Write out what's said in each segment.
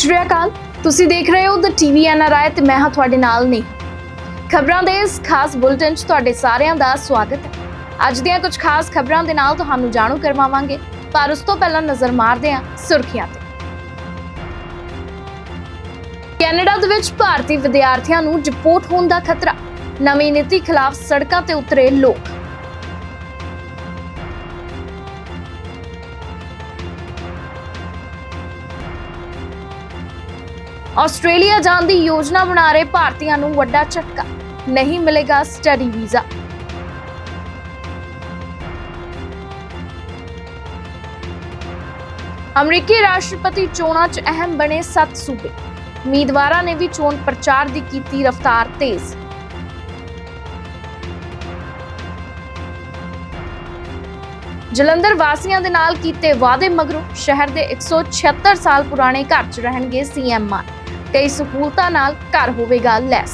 ਸ਼੍ਰੀ ਅਕਾਲ। ਤੁਸੀਂ ਦੇਖ ਰਹੇ ਹੋ ਦ ਟੀਵੀ ਐਨਆਰਆਈ ਤੇ ਮੈਂ ਹਾਂ ਤੁਹਾਡੇ ਨਾਲ ਨਹੀਂ। ਖਬਰਾਂ ਦੇ ਇਸ ਖਾਸ ਬੁਲਟਨ 'ਚ ਤੁਹਾਡੇ ਸਾਰਿਆਂ ਦਾ ਸਵਾਗਤ ਹੈ। ਅੱਜ ਦੀਆਂ ਕੁਝ ਖਾਸ ਖਬਰਾਂ ਦੇ ਨਾਲ ਤੁਹਾਨੂੰ ਜਾਣੂ ਕਰਵਾਵਾਂਗੇ, ਪਰ ਉਸ ਤੋਂ ਪਹਿਲਾਂ ਨਜ਼ਰ ਮਾਰਦੇ ਹਾਂ ਸੁਰਖੀਆਂ ਤੇ। ਕੈਨੇਡਾ ਦੇ ਵਿੱਚ ਭਾਰਤੀ ਵਿਦਿਆਰਥੀਆਂ ਨੂੰ ਡਿਪੋਰਟ ਹੋਣ ਦਾ ਖਤਰਾ। ਨਵੀਂ ਨੀਤੀ ਖਿਲਾਫ ਸੜਕਾਂ ਤੇ ਉਤਰੇ ਲੋਕ। ਆਸਟ੍ਰੇਲੀਆ ਜਾਣ ਦੀ ਯੋਜਨਾ ਬਣਾ ਰਹੇ ਭਾਰਤੀਆਂ ਨੂੰ ਵੱਡਾ ਝਟਕਾ। ਨਹੀਂ ਮਿਲੇਗਾ ਸਟੱਡੀ ਵੀਜ਼ਾ। ਅਮਰੀਕੀ ਰਾਸ਼ਟਰਪਤੀ ਚੋਣਾਂ 'ਚ ਅਹਿਮ ਬਣੇ 7 ਸੂਬੇ। ਉਮੀਦਵਾਰਾਂ ਨੇ ਵੀ ਚੋਣ ਪ੍ਰਚਾਰ ਦੀ ਕੀਤੀ ਰਫ਼ਤਾਰ ਤੇਜ਼। ਜਲੰਧਰ ਵਾਸੀਆਂ ਦੇ ਨਾਲ ਕੀਤੇ ਵਾਅਦੇ ਮਗਰੋਂ ਸ਼ਹਿਰ ਦੇ 176 ਸਾਲ ਪੁਰਾਣੇ ਘਰ 'ਚ ਰਹਿਣਗੇ ਸੀਐਮ ਮਾਨ। ਕਈ ਸਹੂਲਤਾਂ ਨਾਲ ਘਰ ਹੋਵੇਗਾ ਲੈਸ।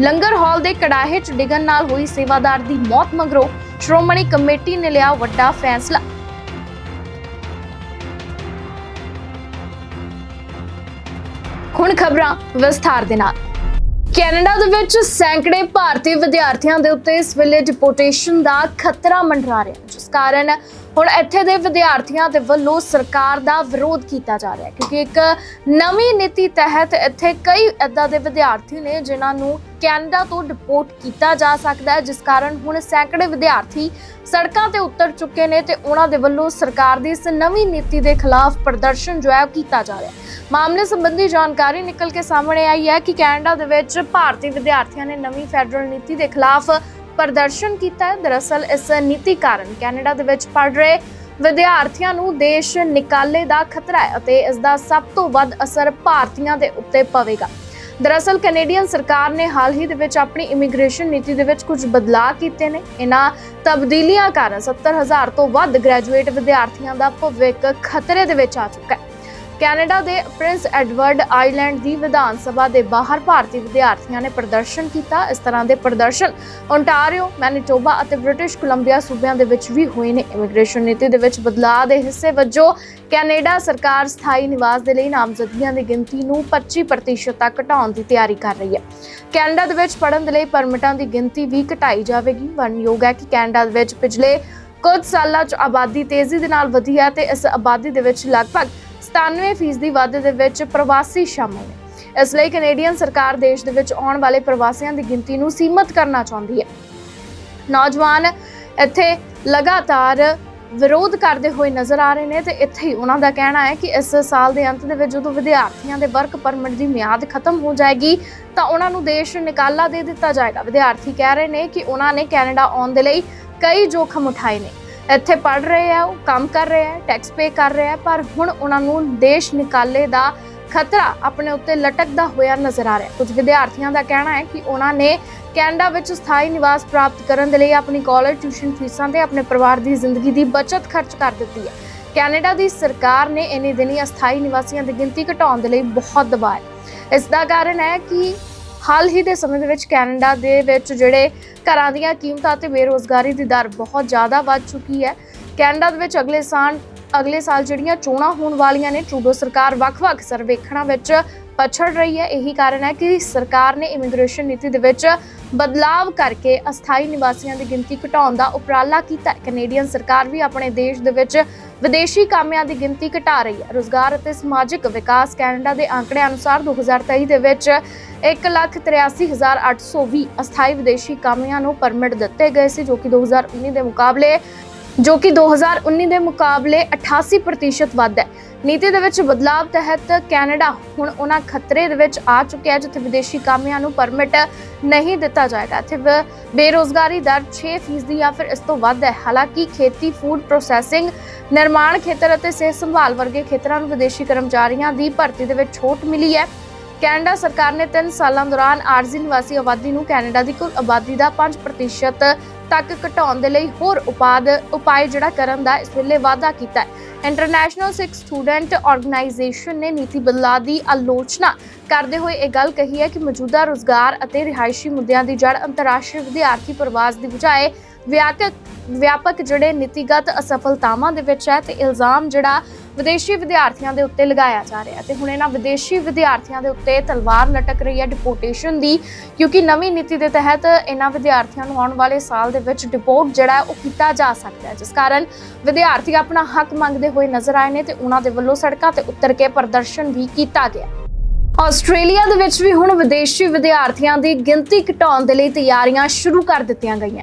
ਲੰਗਰ ਹਾਲ ਦੇ ਕੜਾਹੇ 'ਚ ਡਿੱਗਣ ਨਾਲ ਹੋਈ ਸੇਵਾਦਾਰ ਦੀ ਮੌਤ ਮਗਰੋਂ ਸ਼੍ਰੋਮਣੀ ਕਮੇਟੀ ਨੇ ਲਿਆ ਵੱਡਾ ਫੈਸਲਾ। ਹੁਣ ਖਬਰਾਂ ਵਿਸਥਾਰ ਦੇ ਨਾਲ। ਕੈਨੇਡਾ ਦੇ ਵਿੱਚ ਸੈਂਕੜੇ ਭਾਰਤੀ ਵਿਦਿਆਰਥੀਆਂ ਦੇ ਉੱਤੇ ਇਸ ਵੇਲੇ ਡਿਪੋਰਟੇਸ਼ਨ ਦਾ ਖਤਰਾ ਮੰਡਰਾ ਰਿਹਾ, ਜਿਸ ਕਾਰਨ ਹੁਣ ਇੱਥੇ ਦੇ ਵਿਦਿਆਰਥੀਆਂ ਦੇ ਵੱਲੋਂ ਸਰਕਾਰ ਦਾ ਵਿਰੋਧ ਕੀਤਾ ਜਾ ਰਿਹਾ ਹੈ, ਕਿਉਂਕਿ ਇੱਕ ਨਵੀਂ ਨੀਤੀ ਤਹਿਤ ਇੱਥੇ ਕਈ ਏਦਾਂ ਦੇ ਵਿਦਿਆਰਥੀ ਨੇ ਜਿਨ੍ਹਾਂ ਨੂੰ ਕੈਨੇਡਾ ਤੋਂ ਡਿਪੋਰਟ ਕੀਤਾ ਜਾ ਸਕਦਾ ਹੈ, ਜਿਸ ਕਾਰਨ ਹੁਣ ਸੈਂਕੜੇ ਵਿਦਿਆਰਥੀ ਸੜਕਾਂ ਤੇ ਉਤਰ ਚੁੱਕੇ ਨੇ ਤੇ ਉਹਨਾਂ ਦੇ ਵੱਲੋਂ ਸਰਕਾਰ ਦੀ ਇਸ ਨਵੀਂ ਨੀਤੀ ਦੇ ਖਿਲਾਫ ਪ੍ਰਦਰਸ਼ਨ ਜੋ ਹੈ ਕੀਤਾ ਜਾ ਰਿਹਾ ਹੈ। ਮਾਮਲੇ ਸੰਬੰਧੀ ਜਾਣਕਾਰੀ ਨਿਕਲ ਕੇ ਸਾਹਮਣੇ ਆਈ ਹੈ ਕਿ ਕੈਨੇਡਾ ਦੇ ਵਿੱਚ ਭਾਰਤੀ ਵਿਦਿਆਰਥੀਆਂ ਨੇ ਨਵੀਂ ਫੈਡਰਲ ਨੀਤੀ ਦੇ ਖਿਲਾਫ ਪ੍ਰਦਰਸ਼ਨ ਕੀਤਾ ਦਰਅਸਲ, ਇਸ ਨੀਤੀ ਕਾਰਨ ਕੈਨੇਡਾ ਦੇ ਵਿੱਚ ਪੜ ਰਹੇ ਵਿਦਿਆਰਥੀਆਂ ਨੂੰ ਦੇਸ਼ ਨਿਕਾਲੇ ਦਾ ਖਤਰਾ ਹੈ ਅਤੇ ਇਸ ਦਾ ਸਭ ਤੋਂ ਵੱਧ ਅਸਰ ਭਾਰਤੀਆਂ ਦੇ ਉੱਤੇ ਪਵੇਗਾ। ਦਰਅਸਲ, ਕੈਨੇਡੀਅਨ ਸਰਕਾਰ ਨੇ ਹਾਲ ਹੀ ਦੇ ਵਿੱਚ ਆਪਣੀ ਇਮੀਗ੍ਰੇਸ਼ਨ ਨੀਤੀ ਦੇ ਵਿੱਚ ਕੁਝ ਬਦਲਾਅ ਕੀਤੇ ਨੇ। ਇਹਨਾਂ ਤਬਦੀਲੀਆਂ ਕਾਰਨ 70000 ਤੋਂ ਵੱਧ ਗ੍ਰੈਜੂਏਟ ਵਿਦਿਆਰਥੀਆਂ ਦਾ ਭਵਿੱਖ ਖਤਰੇ ਦੇ ਵਿੱਚ ਆ ਚੁੱਕਾ ਹੈ। ਕੈਨੇਡਾ ਦੇ ਪ੍ਰਿੰਸ ਐਡਵਰਡ ਆਈਲੈਂਡ ਦੀ ਵਿਧਾਨ ਸਭਾ ਦੇ ਬਾਹਰ ਭਾਰਤੀ ਵਿਦਿਆਰਥੀਆਂ ਨੇ ਪ੍ਰਦਰਸ਼ਨ ਕੀਤਾ। ਇਸ ਤਰ੍ਹਾਂ ਦੇ ਪ੍ਰਦਰਸ਼ਨ ਓਨਟਾਰੀਓ ਮੈਨੀਟੋਬਾ ਅਤੇ ਬ੍ਰਿਟਿਸ਼ ਕੋਲੰਬੀਆ ਸੂਬਿਆਂ ਦੇ ਵਿੱਚ ਵੀ ਹੋਏ ਨੇ। ਇਮੀਗ੍ਰੇਸ਼ਨ ਨੀਤੀ ਦੇ ਵਿੱਚ ਬਦਲਾਅ ਦੇ ਹਿੱਸੇ ਵਜੋਂ ਕੈਨੇਡਾ ਸਰਕਾਰ ਸਥਾਈ ਨਿਵਾਸ ਦੇ ਲਈ ਨਾਮਜ਼ਦਗੀਆਂ ਦੀ ਗਿਣਤੀ ਨੂੰ 25% ਤੱਕ ਘਟਾਉਣ ਦੀ ਤਿਆਰੀ ਕਰ ਰਹੀ ਹੈ। ਕੈਨੇਡਾ ਦੇ ਵਿੱਚ ਪੜਨ ਦੇ ਲਈ ਪਰਮਿਟਾਂ ਦੀ ਗਿਣਤੀ ਵੀ ਘਟਾਈ ਜਾਵੇਗੀ। ਵਰਨਯੋਗ ਹੈ ਕਿ ਕੈਨੇਡਾ ਦੇ ਵਿੱਚ ਪਿਛਲੇ ਕੁਝ ਸਾਲਾਂ 'ਚ ਆਬਾਦੀ ਤੇਜ਼ੀ ਦੇ ਨਾਲ ਵਧੀ ਹੈ ਤੇ ਇਸ ਆਬਾਦੀ ਦੇ ਵਿੱਚ ਲਗਭਗ 97% ਦੀ ਵਾਧੇ ਦੇ ਵਿੱਚ ਪ੍ਰਵਾਸੀ ਸ਼ਾਮਲ ਨੇ। ਇਸ ਲਈ ਕੈਨੇਡੀਅਨ ਸਰਕਾਰ ਦੇਸ਼ ਦੇ ਵਿੱਚ ਆਉਣ ਵਾਲੇ ਪ੍ਰਵਾਸੀਆਂ ਦੀ ਗਿਣਤੀ ਨੂੰ ਸੀਮਤ ਕਰਨਾ ਚਾਹੁੰਦੀ ਹੈ। ਨੌਜਵਾਨ ਇੱਥੇ ਲਗਾਤਾਰ ਵਿਰੋਧ ਕਰਦੇ ਹੋਏ ਨਜ਼ਰ ਆ ਰਹੇ ਨੇ ਤੇ ਇੱਥੇ ਹੀ ਉਹਨਾਂ ਦਾ ਕਹਿਣਾ ਹੈ ਕਿ ਇਸ ਸਾਲ ਦੇ ਅੰਤ ਦੇ ਵਿੱਚ ਜਦੋਂ ਵਿਦਿਆਰਥੀਆਂ ਦੇ ਵਰਕ ਪਰਮਿਟ ਦੀ ਮਿਆਦ ਖਤਮ ਹੋ ਜਾਏਗੀ, ਤਾਂ ਉਹਨਾਂ ਨੂੰ ਦੇਸ਼ ਨਿਕਾਲਾ ਦੇ ਦਿੱਤਾ ਜਾਏਗਾ। ਵਿਦਿਆਰਥੀ ਕਹਿ ਰਹੇ ਨੇ ਕਿ ਉਹਨਾਂ ਨੇ ਕੈਨੇਡਾ ਆਉਣ ਦੇ ਲਈ ਕਈ ਜੋਖਮ ਉਠਾਏ ਨੇ। ਇੱਥੇ ਪੜ ਰਹੇ ਆ, ਉਹ ਕੰਮ ਕਰ ਰਹੇ ਆ ਟੈਕਸ ਪੇ ਕਰ ਰਹੇ ਆ, ਪਰ ਹੁਣ ਉਹਨਾਂ ਨੂੰ ਦੇਸ਼ ਨਿਕਾਲੇ ਦਾ ਖਤਰਾ ਆਪਣੇ ਉੱਤੇ ਲਟਕਦਾ ਹੋਇਆ ਨਜ਼ਰ ਆ ਰਿਹਾ। ਕੁਝ ਵਿਦਿਆਰਥੀਆਂ ਦਾ ਕਹਿਣਾ ਹੈ ਕਿ ਉਹਨਾਂ ਨੇ ਕੈਨੇਡਾ ਵਿੱਚ ਸਥਾਈ ਨਿਵਾਸ ਪ੍ਰਾਪਤ ਕਰਨ ਦੇ ਲਈ ਆਪਣੀ ਕਾਲਜ ਟਿਊਸ਼ਨ ਫੀਸਾਂ ਤੇ ਆਪਣੇ ਪਰਿਵਾਰ ਦੀ ਜ਼ਿੰਦਗੀ ਦੀ ਬਚਤ ਖਰਚ ਕਰ ਦਿੱਤੀ ਹੈ। ਕੈਨੇਡਾ ਦੀ ਸਰਕਾਰ ਨੇ ਇਨੇ ਦਿਨੀ ਅਸਥਾਈ ਨਿਵਾਸੀਆਂ ਦੀ ਗਿਣਤੀ ਘਟਾਉਣ ਦੇ ਲਈ ਬਹੁਤ ਦਬਾਅ ਹੈ। ਇਸ ਦਾ ਕਾਰਨ ਹੈ ਕਿ ਹਾਲ ਹੀ ਦੇ ਸਮੇਂ ਦੇ ਵਿੱਚ ਕੈਨੇਡਾ ਦੇ ਵਿੱਚ ਜਿਹੜੇ ਘਰਾਂ ਦੀਆਂ ਕੀਮਤਾਂ ਤੇ ਬੇਰੋਜ਼ਗਾਰੀ ਦੀ ਦਰ ਬਹੁਤ ਜ਼ਿਆਦਾ ਵੱਧ ਚੁੱਕੀ ਹੈ। ਕੈਨੇਡਾ ਦੇ ਵਿੱਚ ਅਗਲੇ ਸਾਲ ਅਗਲੇ ਸਾਲ ਜਿਹੜੀਆਂ ਚੋਣਾਂ ਹੋਣ ਵਾਲੀਆਂ ਨੇ, ਟਰੂਡੋ ਸਰਕਾਰ ਵੱਖ-ਵੱਖ ਸਰਵੇਖਣਾਂ ਵਿੱਚ ਪਛੜ ਰਹੀ ਹੈ। ਇਹੀ ਕਾਰਨ ਹੈ ਕਿ ਸਰਕਾਰ ਨੇ ਇਮੀਗ੍ਰੇਸ਼ਨ ਨੀਤੀ ਦੇ ਵਿੱਚ ਬਦਲਾਵ ਕਰਕੇ ਅਸਥਾਈ ਨਿਵਾਸੀਆਂ ਦੀ ਗਿਣਤੀ ਘਟਾਉਣ ਦਾ ਉਪਰਾਲਾ ਕੀਤਾ ਕੈਨੇਡੀਅਨ ਸਰਕਾਰ ਵੀ ਆਪਣੇ ਦੇਸ਼ ਦੇ ਵਿੱਚ ਵਿਦੇਸ਼ੀ ਕਾਮਿਆਂ ਦੀ ਗਿਣਤੀ ਘਟਾ ਰਹੀ ਹੈ। ਰੋਜ਼ਗਾਰ ਅਤੇ ਸਮਾਜਿਕ ਵਿਕਾਸ ਕੈਨੇਡਾ ਦੇ ਅੰਕੜਿਆਂ ਅਨੁਸਾਰ 2023 ਦੇ ਵਿੱਚ 183820 ਅਸਥਾਈ ਵਿਦੇਸ਼ੀ ਕਾਮਿਆਂ ਨੂੰ ਪਰਮਿਟ ਦਿੱਤੇ ਗਏ ਸੀ, ਜੋ ਕਿ 2019 ਦੇ ਮੁਕਾਬਲੇ ਜੋ ਕਿ 2019 ਦੇ ਮੁਕਾਬਲੇ 88% ਵੱਧ ਹੈ। ਨੀਤੀ ਦੇ ਵਿੱਚ ਬਦਲਾਵ ਤਹਿਤ ਕੈਨੇਡਾ ਹੁਣ ਉਹਨਾਂ ਖਤਰੇ ਦੇ ਵਿੱਚ ਆ ਚੁੱਕਿਆ ਜਿੱਥੇ ਵਿਦੇਸ਼ੀ ਕਾਮਿਆਂ ਨੂੰ ਪਰਮਿਟ ਨਹੀਂ ਦਿੱਤਾ ਜਾਏਗਾ। ਇੱਥੇ ਵ- ਬੇਰੋਜ਼ਗਾਰੀ ਦਰ 6% ਜਾਂ ਫਿਰ ਇਸ ਤੋਂ ਵੱਧ ਹੈ। ਹਾਲਾਂਕਿ ਖੇਤੀ ਫੂਡ ਪ੍ਰੋਸੈਸਿੰਗ ਨਿਰਮਾਣ ਖੇਤਰ ਅਤੇ ਸਿਹਤ ਸੰਭਾਲ ਵਰਗੇ ਖੇਤਰਾਂ ਨੂੰ ਵਿਦੇਸ਼ੀ ਕਰਮਚਾਰੀਆਂ ਦੀ ਭਰਤੀ ਦੇ ਵਿੱਚ ਛੋਟ ਮਿਲੀ ਹੈ। ਕੈਨੇਡਾ ਸਰਕਾਰ ਨੇ 3 ਸਾਲਾਂ ਦੌਰਾਨ ਆਰਜ਼ੀ ਨਿਵਾਸੀ ਆਬਾਦੀ ਨੂੰ ਕੈਨੇਡਾ ਦੀ ਕੁੱਲ ਆਬਾਦੀ ਦਾ 5% ਤੱਕ ਘਟਾਉਣ ਦੇ ਲਈ ਹੋਰ ਉਪਾਦ ਉਪਾਅ ਜਿਹੜਾ ਕਰਨ ਦਾ ਇਸ ਵੇਲੇ ਵਾਅਦਾ ਕੀਤਾ ਹੈ। ਇੰਟਰਨੈਸ਼ਨਲ ਸਿੱਖ ਸਟੂਡੈਂਟ ਆਰਗੇਨਾਈਜੇਸ਼ਨ ਨੇ ਨੀਤੀ ਬਦਲਾਅ ਦੀ ਆਲੋਚਨਾ ਕਰਦੇ ਹੋਏ ਇਹ ਗੱਲ ਕਹੀ ਹੈ ਕਿ ਮੌਜੂਦਾ ਰੋਜ਼ਗਾਰ ਅਤੇ ਰਿਹਾਇਸ਼ੀ ਮੁੱਦਿਆਂ ਦੀ ਜੜ ਅੰਤਰਰਾਸ਼ਟਰੀ ਵਿਦਿਆਰਥੀ ਪ੍ਰਵਾਸ ਦੀ ਬਜਾਏ ਵਿਆਪਕ ਵਿਆਪਕ ਜਿਹੜੇ ਨੀਤੀਗਤ ਅਸਫਲਤਾਵਾਂ ਦੇ ਵਿੱਚ ਹੈ ਤੇ ਇਲਜ਼ਾਮ ਜਿਹੜਾ ਵਿਦੇਸ਼ੀ ਵਿਦਿਆਰਥੀਆਂ ਦੇ ਉੱਤੇ ਲਗਾਇਆ ਜਾ ਰਿਹਾ ਹੈ। ਤੇ ਹੁਣ ਇਹਨਾਂ ਵਿਦੇਸ਼ੀ ਵਿਦਿਆਰਥੀਆਂ ਦੇ ਉੱਤੇ ਤਲਵਾਰ ਲਟਕ ਰਹੀ ਹੈ ਡਿਪੋਰਟੇਸ਼ਨ ਦੀ, ਕਿਉਂਕਿ ਨਵੀਂ ਨੀਤੀ ਦੇ ਤਹਿਤ ਇਹਨਾਂ ਵਿਦਿਆਰਥੀਆਂ ਨੂੰ ਆਉਣ ਵਾਲੇ ਸਾਲ ਦੇ ਵਿੱਚ ਡਿਪੋਰਟ ਜਿਹੜਾ ਉਹ ਕੀਤਾ ਜਾ ਸਕਦਾ ਹੈ। ਜਿਸ ਕਾਰਨ ਵਿਦਿਆਰਥੀ ਆਪਣਾ ਹੱਕ ਮੰਗਦੇ ਹੋਏ ਨਜ਼ਰ ਆਏ ਨੇ ਤੇ ਉਹਨਾਂ ਦੇ ਵੱਲੋਂ ਸੜਕਾਂ ਤੇ ਉਤਰ ਕੇ ਪ੍ਰਦਰਸ਼ਨ ਵੀ ਕੀਤਾ ਗਿਆ ਆਸਟ੍ਰੇਲੀਆ ਦੇ ਵਿੱਚ ਵੀ ਹੁਣ ਵਿਦੇਸ਼ੀ ਵਿਦਿਆਰਥੀਆਂ ਦੀ ਗਿਣਤੀ ਘਟਾਉਣ ਦੇ ਲਈ ਤਿਆਰੀਆਂ ਸ਼ੁਰੂ ਕਰ ਦਿੱਤੀਆਂ ਗਈਆਂ।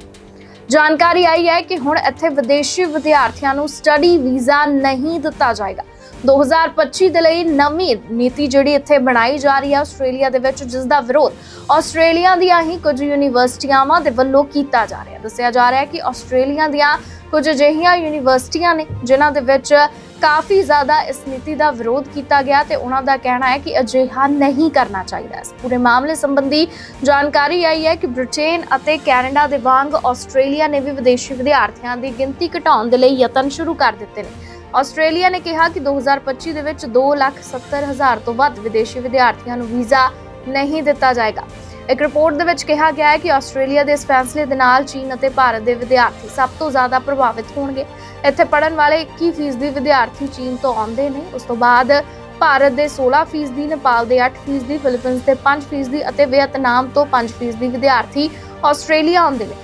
ਜਾਣਕਾਰੀ ਆਈ ਹੈ ਕਿ ਹੁਣ ਇੱਥੇ ਵਿਦੇਸ਼ੀ ਵਿਦਿਆਰਥੀਆਂ ਨੂੰ ਸਟੱਡੀ ਵੀਜ਼ਾ ਨਹੀਂ ਦਿੱਤਾ ਜਾਏਗਾ। 2025 ਦੇ ਲਈ ਨਵੀਂ ਨੀਤੀ ਜਿਹੜੀ ਇੱਥੇ ਬਣਾਈ ਜਾ ਰਹੀ ਹੈ ਆਸਟ੍ਰੇਲੀਆ ਦੇ ਵਿੱਚ, ਜਿਸ ਦਾ ਵਿਰੋਧ ਆਸਟ੍ਰੇਲੀਆ ਦੀਆਂ ਹੀ ਕੁਝ ਯੂਨੀਵਰਸਿਟੀਆਂ ਦੇ ਵੱਲੋਂ ਕੀਤਾ ਜਾ ਰਿਹਾ ਦੱਸਿਆ ਜਾ ਰਿਹਾ ਹੈ ਕਿ ਆਸਟ੍ਰੇਲੀਆ ਦੀਆਂ ਕੁਝ ਅਜਿਹੀਆਂ ਯੂਨੀਵਰਸਿਟੀਆਂ ਨੇ, ਜਿਨ੍ਹਾਂ ਦੇ ਵਿੱਚ ਕਾਫੀ ਜ਼ਿਆਦਾ ਇਸ ਨੀਤੀ ਦਾ ਵਿਰੋਧ ਕੀਤਾ ਗਿਆ ਤੇ ਉਹਨਾਂ ਦਾ ਕਹਿਣਾ ਹੈ ਕਿ ਅਜਿਹਾ ਨਹੀਂ ਕਰਨਾ ਚਾਹੀਦਾ ਇਸ ਪੂਰੇ ਮਾਮਲੇ ਸੰਬੰਧੀ ਜਾਣਕਾਰੀ ਆਈ ਹੈ ਕਿ ਬ੍ਰਿਟੇਨ ਅਤੇ ਕੈਨੇਡਾ ਦੇ ਵਾਂਗ ਆਸਟ੍ਰੇਲੀਆ ਨੇ ਵੀ ਵਿਦੇਸ਼ੀ ਵਿਦਿਆਰਥੀਆਂ ਦੀ ਗਿਣਤੀ ਘਟਾਉਣ ਦੇ ਲਈ ਯਤਨ ਸ਼ੁਰੂ ਕਰ ਦਿੱਤੇ ਨੇ। ਆਸਟ੍ਰੇਲੀਆ ਨੇ ਕਿਹਾ ਕਿ 2025 ਦੇ ਵਿੱਚ 2,70,000 ਤੋਂ ਵੱਧ ਵਿਦੇਸ਼ੀ ਵਿਦਿਆਰਥੀਆਂ ਨੂੰ ਵੀਜ਼ਾ ਨਹੀਂ ਦਿੱਤਾ ਜਾਏਗਾ। ਇੱਕ ਰਿਪੋਰਟ ਦੇ ਵਿੱਚ ਕਿਹਾ ਗਿਆ ਹੈ ਕਿ ਆਸਟ੍ਰੇਲੀਆ ਦੇ ਇਸ ਫੈਸਲੇ ਦੇ ਨਾਲ ਚੀਨ ਅਤੇ ਭਾਰਤ ਦੇ ਵਿਦਿਆਰਥੀ ਸਭ ਤੋਂ ਜ਼ਿਆਦਾ ਪ੍ਰਭਾਵਿਤ ਹੋਣਗੇ। ਇੱਥੇ ਪੜਨ ਵਾਲੇ 21% ਵਿਦਿਆਰਥੀ ਚੀਨ ਤੋਂ ਆਉਂਦੇ ਨੇ। ਉਸ ਤੋਂ ਬਾਅਦ ਭਾਰਤ ਦੇ 16% ਨੇਪਾਲ ਦੇ 8% ਫਿਲੀਪੀਨਸ ਦੇ 5% ਅਤੇ ਵਿਅਤਨਾਮ ਤੋਂ 5% ਵਿਦਿਆਰਥੀ ਆਸਟ੍ਰੇਲੀਆ ਆਉਂਦੇ ਨੇ।